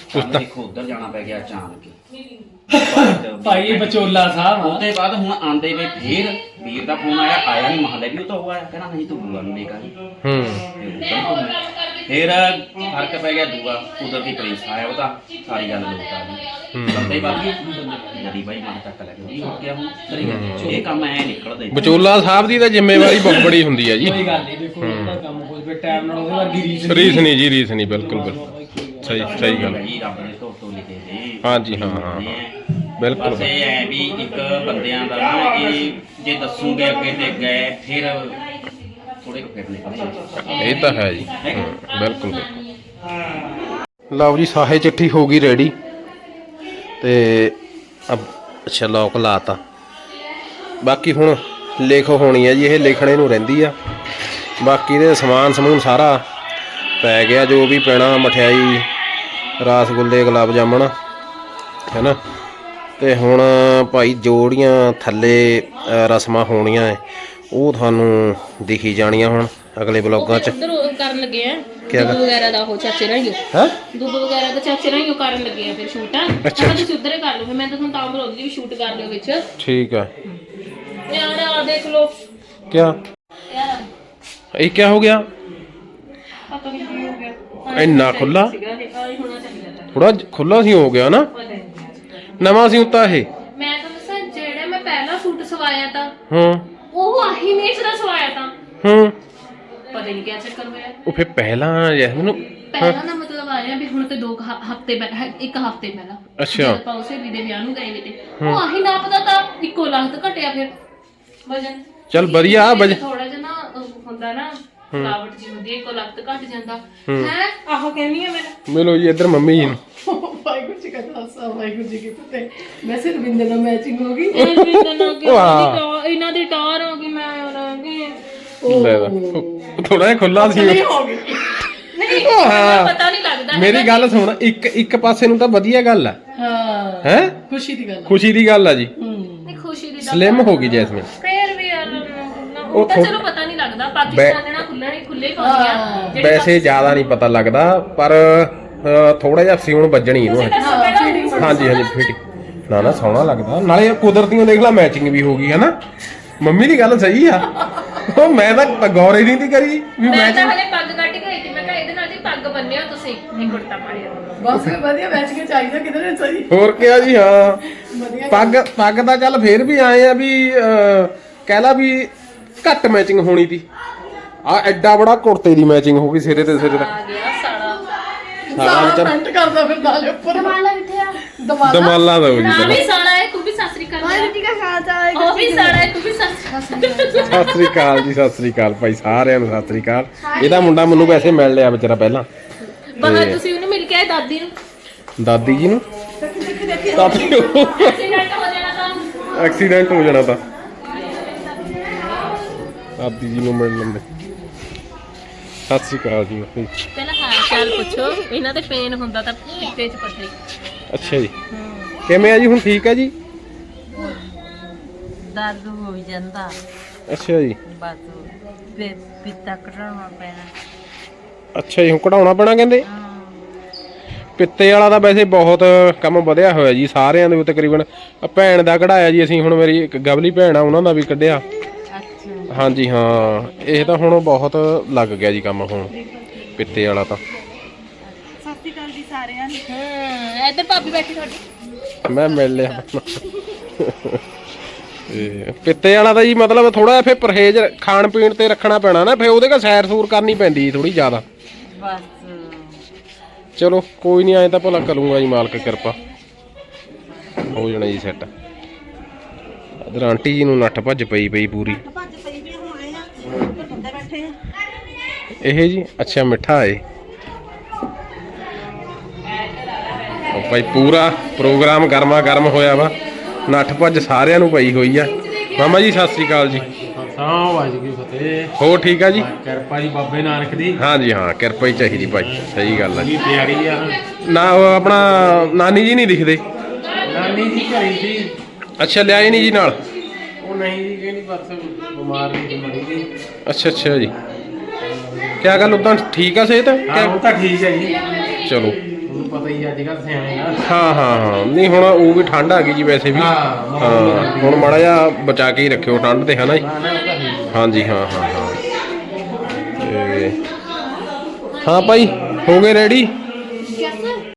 ਉਸ ਤਾਂ ਦੇਖੋ ਉਧਰ ਜਾਣਾ ਪੈ ਗਿਆ ਅਚਾਨਕ ਹੀ। ਭਾਈ ਇਹ ਬਚੋਲਾ ਸਾਹਿਬ ਆ। ਉਹਦੇ ਬਾਅਦ ਹੁਣ ਆਂਦੇ ਵੇ ਫੇਰ ਵੀਰ ਦਾ ਫੋਨ ਆਇਆ ਆਇਆ ਨਹੀਂ ਮਹਲੇ ਵੀ ਉਹ ਤਾਂ ਹੋਇਆ ਕਹਿੰਦਾ ਨਹੀਂ ਤੂੰ ਬੁਆ ਨੂੰ ਲੈ ਕਰ ਹੂੰ। ਫਿਰ ਫ਼ਰਕ ਪੈ ਗਿਆ ਦੂਆ ਕੁਦਰਤੀ ਪ੍ਰਿੰਸ ਆਇਆ ਉਹਦਾ ਸਾਰੀ ਗੱਲ ਲੋਟ ਆ ਗਈ। ਬੰਦੇ ਗਈ ਜਦੀ ਬਾਈ ਮਾਰ ਚੱਕ ਲੈ ਗਈ ਹੋ ਗਿਆ ਹੁਣ ਕਰੀ ਇਹ ਕੰਮ ਐ ਨਿਕਲਦੇ ਵਿਚੋਲਾ ਸਾਹਿਬ ਦੀ ਤਾਂ ਜ਼ਿੰਮੇਵਾਰੀ ਬਹੁਤ ਬੜੀ ਹੁੰਦੀ ਹੈ ਜੀ। ਕੋਈ ਗੱਲ ਨਹੀਂ ਦੇਖੋ ਉਹਦਾ ਕੰਮ ਹੋ ਜਵੇ ਟਾਈਮ ਨਾਲ ਉਹਦੇ ਵਰਗੀ ਰੀਸ ਰੀਸ ਨਹੀਂ ਜੀ ਰੀਸ ਨਹੀਂ ਬਿਲਕੁਲ। ਬਿਲਕੁਲ ਸਹੀ ਸਹੀ ਗੱਲ। ਜੀ ਰੱਬ ਨੇ ਤੋਂ ਤੋਂ ਲਿਖੇ ਨੇ ਹਾਂਜੀ ਹਾਂ ਹਾਂ ਹਾਂ। ਬਿਲਕੁਲ। ਬਸ ਇਹ ਹੈ ਵੀ ਇੱਕ ਬੰਦਿਆਂ ਦਾ ਨਾ ਇਹ ਜੇ ਦੱਸੂਗੇ ਅੱਗੇ ਤੇ ਗਏ ਫਿਰ ਥੋੜੇ ਕੁ ਫਿਰ ਨਿਕਲਦੇ ਇਹ ਤਾਂ ਹੈ ਜੀ। ਹੂੰ, ਬਿਲਕੁਲ। ਬਿਲਕੁਲ ਲਓ ਜੀ ਸਾਹੇ ਚਿੱਠੀ ਹੋ ਗਈ ਰੈਡੀ ਤੇ ਅਬ ਅੱਛਾ ਲੋਕ ਲਾਤਾ। ਬਾਕੀ ਹੁਣ ਲਿਖ ਹੋਣੀ ਹੈ ਜੀ ਇਹ ਲਿਖਣੇ ਨੂੰ ਰਹਿੰਦੀ ਆ। ਬਾਕੀ ਦੇ ਸਮਾਨ ਸਮੂਨ ਸਾਰਾ ਪੈ ਗਿਆ ਜੋ ਵੀ ਪੈਣਾ ਮਠਿਆਈ ਰਾਸਗੁੱਲੇ ਗੁਲਾਬ ਜਾਮਣ ਹੈਨਾ ਤੇ ਹੁਣ ਭਾਈ ਜੋੜੀਆਂ ਥੱਲੇ ਅ, ਰਸਮਾਂ ਹੋਣੀਆਂ ਹੈ। ਉਹ ਤੁਹਾਨੂੰ ਦਿਖੀ ਜਾਣੀਆਂ ਹੁਣ ਅਗਲੇ ਬਲੌਗਾਂ 'ਚ। ਉਧਰ ਉਹ ਕਰਨ ਲੱਗੇ ਆ। ਕਿਆ ਦੁੱਬ ਕਰ- ਵਗੈਰਾ ਦਾ ਉਹ ਚਾਚੇ ਨਾਲ ਹੀ ਉਹ। ਹੈ? ਦੁੱਬ ਵਗੈਰਾ ਦਾ ਚਾਚੇ ਨਾਲ ਹੀ ਉਹ ਕਰਨ ਲੱਗੇ ਆ ਫਿਰ ਸ਼ੂਟ। ਆ ਅੱਛਾ। ਤਾਂ ਤੁਸੀਂ ਉਧਰ ਹੀ ਕਰ ਲਓ ਫਿਰ ਮੈਂ ਤਾਂ ਤੁਹਾਨੂੰ ਤਾਂ ਬੁਲਾਉਂਦੀ ਵੀ ਸ਼ੂਟ ਕਰ ਲਿਓ ਵਿੱਚ। ਠੀਕ ਹੈ ਯਾਰ ਆ ਦੇਖ ਲਓ। ਕਿਆ? ਯਾਰ। ਇਹ ਕਿਆ ਹੋ ਗਿਆ? ਪਤਾ ਨਹੀਂ ਕੀ ਹੋ ਗਿਆ। ਇੰਨਾ ਖੁੱਲਾ? ਸੀਗਾ ਇਹ ਆਹ ਹੀ ਹੋਣਾ ਚਾਹੀਦਾ ਥੋੜਾ ਖੁੱਲਾ ਸੀ ਹੋ ਗਿਆ ਨਾ? ਪਤਾ ਨਹੀਂ ਅੱਜ ਨਵਾਂ ਸੀ ਉਤਾ ਇਹ? ਮੈਂ ਤਾਂ ਦੱਸਾਂ ਜਿਹੜਾ ਮੈਂ ਪਹਿਲਾ ਸੂਟ ਸਵਾਇਆ ਤਾਂ ਹਾਂ। ਉਹ ਆਹੀ ਮੇਚ ਦਾ ਸਵਾਇਆ ਤਾਂ। ਹਾਂ। ਪਤਾ ਨਹੀਂ ਕਿਆ ਚੱਕਰ ਹੋਇਆ। ਉਹ ਫਿਰ ਪਹਿਲਾਂ ਜੈਸਮੀਨ ਨੂੰ ਪਹਿਲਾਂ ਦਾ ਮਤਲਬ ਆਇਆ ਵੀ ਹੁਣ ਤੇ ਦੋ ਕੁ ਹ- ਹਫ਼ਤੇ ਪਹਿਲਾਂ ਇੱਕ ਹਫ਼ਤੇ ਪਹਿਲਾਂ। ਅੱਛਾ। ਜਦ ਆਪਾਂ ਉਸੇ ਵੀ ਦੇ ਵਿਆਹ ਨੂੰ ਗਏ ਵੇ ਤੇ। ਉਹ ਆਹੀ ਨਾਪਦਾ ਤਾਂ ਇੱਕੋ ਲੱਖ ਤੋਂ ਘਟਿਆ ਫਿਰ। ਵਜਨ। ਚੱਲ ਵਧੀਆ ਵਜ- ਥੋੜਾ ਜਿਹਾ ਨਾ ਹੁੰਦਾ ਨਾ ਫਲਾਵਟ ਜੀ ਹੁੰਦੀ ਹੈ ਇੱਕੋ ਲੱਖ ਤੋਂ ਘਟ ਜਾਂਦਾ। ਹੈ। ਆਹੋ ਕਹਿੰਦੀ ਆ ਮੈਂ। ਮਿਲੋ ਜੀ ਇੱਧਰ ਮੰਮੀ ਜੀ ਨੂੰ। ਵਾਹਿਗੁਰੂ ਜੀ ਕਾ ਖਾਲਸਾ ਵਾਹਿਗੁਰੂ ਜੀ ਕੀ ਫਤਿਹ। ਵੈਸੇ ਰਵਿੰਦਰ ਨਾਲ ਮੈਚਿੰਗ ਹੋ ਗਈ। ਇਹ ਵੀ ਤਾਂ ਨਾ ਕਿ ਵਾਹ। ਟੌਰ- ਇਹਨਾਂ ਦੀ ਟੌਰ ਹੋ ਗਈ ਮੈਂ ਉਹਨਾਂ ਦੀ ਲੈ ਥੋੜਾ ਜਿਹਾ ਖੁੱਲਾ ਸੀ। ਨਹੀਂ ਹੋ ਗਈ। ਨਹੀਂ ਹਾਂ। ਪਤਾ ਨਹੀਂ ਲੱਗਦਾ ਮੇਰੀ ਗੱਲ ਸੁਣ ਇੱਕ ਇੱਕ ਪਾਸੇ ਨੂੰ ਤਾਂ ਵਧੀਆ ਗੱਲ ਆ। ਹਾਂ। ਹੈ? ਖੁਸ਼ੀ ਦੀ ਗੱਲ ਖੁਸ਼ੀ ਦੀ ਗੱਲ ਆ ਜੀ। ਨਹੀਂ ਖੁਸ਼ੀ ਦੀ ਸਲਿਮ ਹੋ ਗਈ ਜੈਸਮੀਨ। ਫੇਰ ਵੀ ਯਾਰ ਉਹ ਉਹ ਤਾਂ ਥੋ- ਚਲੋ ਪਤਾ ਨਹੀਂ ਲੱਗਦਾ ਪਾਕਿਸਤਾਨ ਖੁੱਲੇ ਵੈਸੇ ਜ਼ਿਆਦਾ ਨਹੀਂ ਪਤਾ ਲੱਗਦਾ ਪਰ ਥੋੜਾ ਜਿਹਾ ਸਿਉਣ ਵੱਜਣੀ ਇਹਨੂੰ ਹਾਂਜੀ। ਹਾਂਜੀ ਫਿਟ ਨਾ ਨਾ ਸੋਹਣਾ ਲੱਗਦਾ। ਨਾਲੇ ਕੁਦਰਤੀਆਂ ਦੇਖ ਲਾ ਮੈਚਿੰਗ ਵੀ ਹੋ ਗਈ ਹੈ ਨਾ ਮੰਮੀ ਦੀ ਗੱਲ ਸਹੀ ਆ। ਉਹ ਮੈਂ ਤਾਂ ਗੌਰ ਹੀ ਨਹੀਂ ਤੀ ਕਰੀ ਵੀ ਮੈਂ ਤਾਂ ਹਲੇ ਪੱਗ ਕੱਟ ਕੇ ਆਈ ਸੀ। ਮੈਂ ਕਿਹਾ ਇਹਦੇ ਨਾਲ ਦੀ ਪੱਗ ਬੰਨਿਓ ਤੁਸੀਂ। ਇਹ ਕੁੜਤਾ ਪਾੜਿਆ ਬਸ ਵਧੀਆ ਮੈਚ ਕੇ ਚਾਹੀਦਾ ਕਿਧਰੇ ਸਹੀ। ਹੋਰ ਕਿਹਾ ਜੀ ਹਾਂ। ਪੱਗ ਪੱਗ ਤਾਂ ਚੱਲ ਫੇਰ ਵੀ ਆਏ ਆ ਵੀ ਕਹਿ ਲਾ ਵੀ ਘੱਟ ਮੈਚਿੰਗ ਹੋਣੀ ਤੀ। ਆ ਐਡਾ ਬੜਾ ਕੁੜਤੇ ਦੀ ਮੈਚਿੰਗ ਹੋ ਗਈ ਸਿਰੇ ਤੇ ਸਿਰੇ ਤੱਕ। ਆ ਗਿਆ ਸਾਰਾ ਸਾਰਾ ਵਿਚਾਰ ਪੈਂਟ ਕਰਦਾ ਫਿਰ ਨਾਲੇ ਉੱਪਰ ਦਮਾਲਾ ਕਿੱਥੇ ਆ? ਦਮਾਲਾ? ਦਮਾਲਾ ਦਾ ਹੋ ਨਾ ਵੀ ਸਾੜਾ ਹੈ ਤੂੰ ਵੀ ਸਾਸਰੀ ਕਰ। ਵਾਹਿਗੁਰੂ ਜੀ ਕਾ ਖਾਲਸਾ ਉਹ ਵੀ ਸਾੜਾ ਹੈ ਤੂੰ ਵੀ ਸਾਸਰੀ ਸਤਿ ਸ੍ਰੀ ਅਕਾਲ ਜੀ ਸਤਿ ਸ੍ਰੀ ਅਕਾਲ ਭਾਈ ਸਾਰਿਆਂ ਨੂੰ ਸਤਿ ਸ੍ਰੀ ਅਕਾਲ। ਇਹਦਾ ਮੁੰਡਾ ਮੈਨੂੰ ਵੈਸੇ ਮਿਲ ਲਿਆ ਵਿਚਾਰਾ ਪਹਿਲਾਂ। ਬਾਹਰ ਤੁਸੀਂ ਉਹਨੂੰ ਮਿਲ ਕੇ ਆਏ ਦਾਦੀ ਨੂੰ? ਦਾਦੀ ਜੀ ਨੂੰ? ਦਾਦੀ ਐਕਸੀਡੈਂਟ ਹੋ ਜਾਣਾ ਤਾਂ। ਐਕਸੀਡੈਂਟ ਹੋ ਜਾਣਾ ਤਾਂ। ਦਾਦੀ ਜੀ ਨੂੰ ਮਿਲ ਲੈਂਦੇ। ਸਤਿ ਸ੍ਰੀ ਅਕਾਲ ਜੀ। ਪਹਿਲਾਂ ਹਾਲ ਚਾਲ ਪੁੱਛੋ ਇਹਨਾਂ ਤੇ ਪੇਨ ਹੁੰਦਾ ਤਾਂ ਪਿੱਤੇ 'ਚ ਪੱਥਰੀ ਅੱਛਾ ਜੀ। ਕਿਵੇਂ ਆ ਜੀ ਹੁਣ ਠੀਕ ਆ ਜੀ? ਦਰਦ ਹੋ ਜਾਂਦਾ। ਅੱਛਾ ਜੀ। ਬਸ ਪਿੱਤਾ ਕਢਾਉਣਾ ਪੈਣਾ। ਅੱਛਾ ਜੀ ਹੁਣ ਕਢਾਉਣਾ ਪੈਣਾ ਕਹਿੰਦੇ? ਪਿੱਤੇ ਵਾਲਾ ਤਾਂ ਵੈਸੇ ਬਹੁਤ ਕੰਮ ਵਧਿਆ ਹੋਇਆ ਜੀ ਸਾਰਿਆਂ ਦੇ ਤਕਰੀਬਨ। ਆਹ ਭੈਣ ਦਾ ਕਢਾਇਆ ਜੀ ਅਸੀਂ ਹੁਣ ਮੇਰੀ ਇੱਕ ਗਵਲੀ ਭੈਣ ਆ ਉਹਨਾਂ ਦਾ ਵੀ ਕੱਢਿਆ। ਹਾਂਜੀ ਹਾਂ। ਇਹ ਤਾਂ ਹੁਣ ਬਹੁਤ ਲੱਗ ਗਿਆ ਜੀ ਕੰਮ ਹੁਣ ਪਿੱਤੇ ਵਾਲਾ ਤਾਂ। ਸਤਿ ਸ਼੍ਰੀ ਅਕਾਲ ਜੀ ਸਾਰਿਆਂ ਨੂੰ। ਹਾਂ ਇੱਧਰ ਭਾਬੀ ਬੈਠੀ ਤੁਹਾਡੀ। ਮੈਂ ਮਿਲ ਲਿਆ। ਪਿੱਤੇ ਵਾਲਾ ਤਾਂ ਜੀ ਮਤਲਬ ਥੋੜਾ ਫਿਰ ਪਰਹੇਜ਼ ਖਾਣ ਪੀਣ ਤੇ ਰੱਖਣਾ ਪੈਣਾ ਨਾ ਫਿਰ ਉਹਦੇ ਕਾ ਸੈਰ ਸੂਰ ਕਰਨੀ ਪੈਂਦੀ ਥੋੜੀ ਜ਼ਿਆਦਾ। ਬਸ। ਚਲੋ ਕੋਈ ਨਹੀਂ ਆਏ ਤਾਂ ਭਲਾ ਕਰੂੰਗਾ ਜੀ ਮਾਲਕ ਕਿਰਪਾ। ਹੋ ਜਾਣਾ ਜੀ ਸੈੱਟ ਇਧਰ ਆਂਟੀ ਜੀ ਨੂੰ ਨੱਠ ਭੱਜ ਪਈ ਪਈ ਪੂਰੀ ਭੱਜ ਪਈ ਵੀ ਹੁਣ ਆਏ ਆ ਉੱਪਰ ਬੰਦੇ ਬੈਠੇ ਆ ਇਹ ਜੀ ਅੱਛਾ ਮਿੱਠਾ ਉਹ ਭਾਈ ਪੂਰਾ ਪ੍ਰੋਗਰਾਮ ਗਰਮਾ ਗਰਮ ਹੋਇਆ ਵਾ। ਨੱਠ ਭੱਜ ਸਾਰਿਆਂ ਨੂੰ ਪਈ ਹੋਈ ਆ। ਮਾਮਾ ਜੀ ਸਤਿ ਸ੍ਰੀ ਅਕਾਲ ਜੀ। ਹਾਂ ਵਾਹਿਗੁਰੂ ਜੀ ਫਤਿਹ। ਹੋਰ ਠੀਕ ਆ ਜੀ? ਕਿਰਪਾ ਜੀ ਬਾਬੇ ਨਾਨਕ ਦੀ। ਹਾਂ ਜੀ ਹਾਂ ਕਿਰਪਾ ਹੀ ਚਾਹੀਦੀ ਭਾਈ ਸਹੀ ਗੱਲ ਆ ਜੀ। ਤਿਆਰੀ ਆ। ਨਾ ਉਹ ਆਪਣਾ ਨਾਨੀ ਜੀ ਨਹੀਂ ਦਿਖਦੇ। ਨਾਨੀ ਜੀ ਘਰੀ ਸੀ। ਅੱਛਾ ਲਿਆਏ ਨਹੀਂ ਜੀ ਨਾਲ? ਉਹ ਨਹੀਂ ਜੀ ਕਹਿੰਦੀ ਬਸ ਬਿਮਾਰ ਦੀ ਮਰੀ ਦੀ ਅੱਛਾ ਅੱਛਾ ਜੀ। ਕਿਆ ਗੱਲ ਉਦਾਂ ਠੀਕ ਆ ਸਿਹਤ? ਹਾਂ ਕਿਆ- ਉਹ ਤਾਂ ਠੀਕ ਹੈ ਜੀ। ਚਲੋ। ਤੁਹਾਨੂੰ ਪਤਾ ਹੀ ਅੱਜ ਕੱਲ੍ਹ ਸਿਆਣੇ ਆ। ਹਾਂ ਹਾਂ ਹਾਂ। ਨਹੀਂ ਹੁਣ ਉਹ ਵੀ ਠੰਡ ਆ ਗਈ ਜੀ ਵੈਸੇ ਵੀ। ਹਾਂ, ਹਾਂ ਹੁਣ ਮਾੜਾ ਜਿਹਾ ਬਚਾ ਕੇ ਹੀ ਰੱਖਿਓ ਠੰਡ ਤੇ ਹਨਾ ਜੀ? ਨਾ ਨਾ ਉਹ ਤਾਂ ਠੀਕ ਹਾਂਜੀ ਹਾਂ ਹਾਂ ਹਾਂ। ਤੇ ਹਾਂ ਭਾਈ ਹੋ ਗਏ ਰੈਡੀ